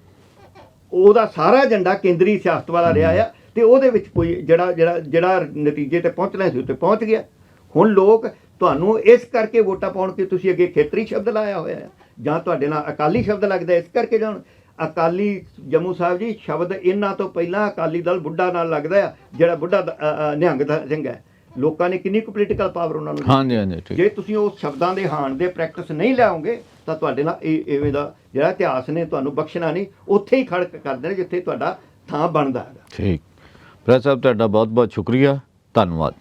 ਉਹਦਾ ਸਾਰਾ ਏਜੰਡਾ ਕੇਂਦਰੀ ਸਿਆਸਤ ਵਾਲਾ ਰਿਹਾ ਆ ਤੇ ਉਹਦੇ ਵਿੱਚ ਕੋਈ ਜਿਹੜਾ ਜਿਹੜਾ ਜਿਹੜਾ ਨਤੀਜੇ ਤੇ ਪਹੁੰਚਣਾ ਸੀ ਉੱਤੇ ਪਹੁੰਚ ਗਿਆ। ਹੁਣ ਲੋਕ ਤੁਹਾਨੂੰ ਇਸ ਕਰਕੇ ਵੋਟਾਂ ਪਾਉਣ ਕਿ ਤੁਸੀਂ ਅੱਗੇ ਖੇਤਰੀ ਸ਼ਬਦ ਲਾਇਆ ਹੋਇਆ ਹੈ ਜਾਂ ਤੁਹਾਡੇ ਨਾਲ ਅਕਾਲੀ ਸ਼ਬਦ ਲੱਗਦਾ ਇਸ ਕਰਕੇ ਜਾਣ। ਅਕਾਲੀ ਜੰਮੂ ਸਾਹਿਬ ਜੀ ਸ਼ਬਦ ਇਹਨਾਂ ਤੋਂ ਪਹਿਲਾਂ ਅਕਾਲੀ ਦਲ ਬੁੱਢਾ ਨਾਲ ਲੱਗਦਾ ਆ ਜਿਹੜਾ ਬੁੱਢਾ ਨਿਹੰਗ ਦਾ ਸਿੰਘ ਹੈ। ਲੋਕਾਂ ਨੇ ਕਿੰਨੀ ਕੁ ਪੋਲੀਟੀਕਲ ਪਾਵਰ ਉਹਨਾਂ ਨੂੰ? ਹਾਂਜੀ ਹਾਂਜੀ ਠੀਕ। ਜੇ ਤੁਸੀਂ ਉਸ ਸ਼ਬਦਾਂ ਦੇ ਹਾਣ ਦੇ ਪ੍ਰੈਕਟਿਸ ਨਹੀਂ ਲਿਆਓਗੇ ਤਾਂ ਤੁਹਾਡੇ ਨਾਲ ਇਹ ਐਵੇਂ ਦਾ ਜਿਹੜਾ ਇਤਿਹਾਸ ਨੇ ਤੁਹਾਨੂੰ ਬਖਸ਼ਣਾ ਨਹੀਂ ਉੱਥੇ ਹੀ ਖੜਕ ਕਰ ਦੇਣਾ ਜਿੱਥੇ ਤੁਹਾਡਾ ਥਾਂ ਬਣਦਾ ਹੈਗਾ। ਠੀਕ। ਪ੍ਰੈਸ ਸਾਹਿਬ ਤੁਹਾਡਾ ਬਹੁਤ ਬਹੁਤ ਸ਼ੁਕਰੀਆ। ਧੰਨਵਾਦ।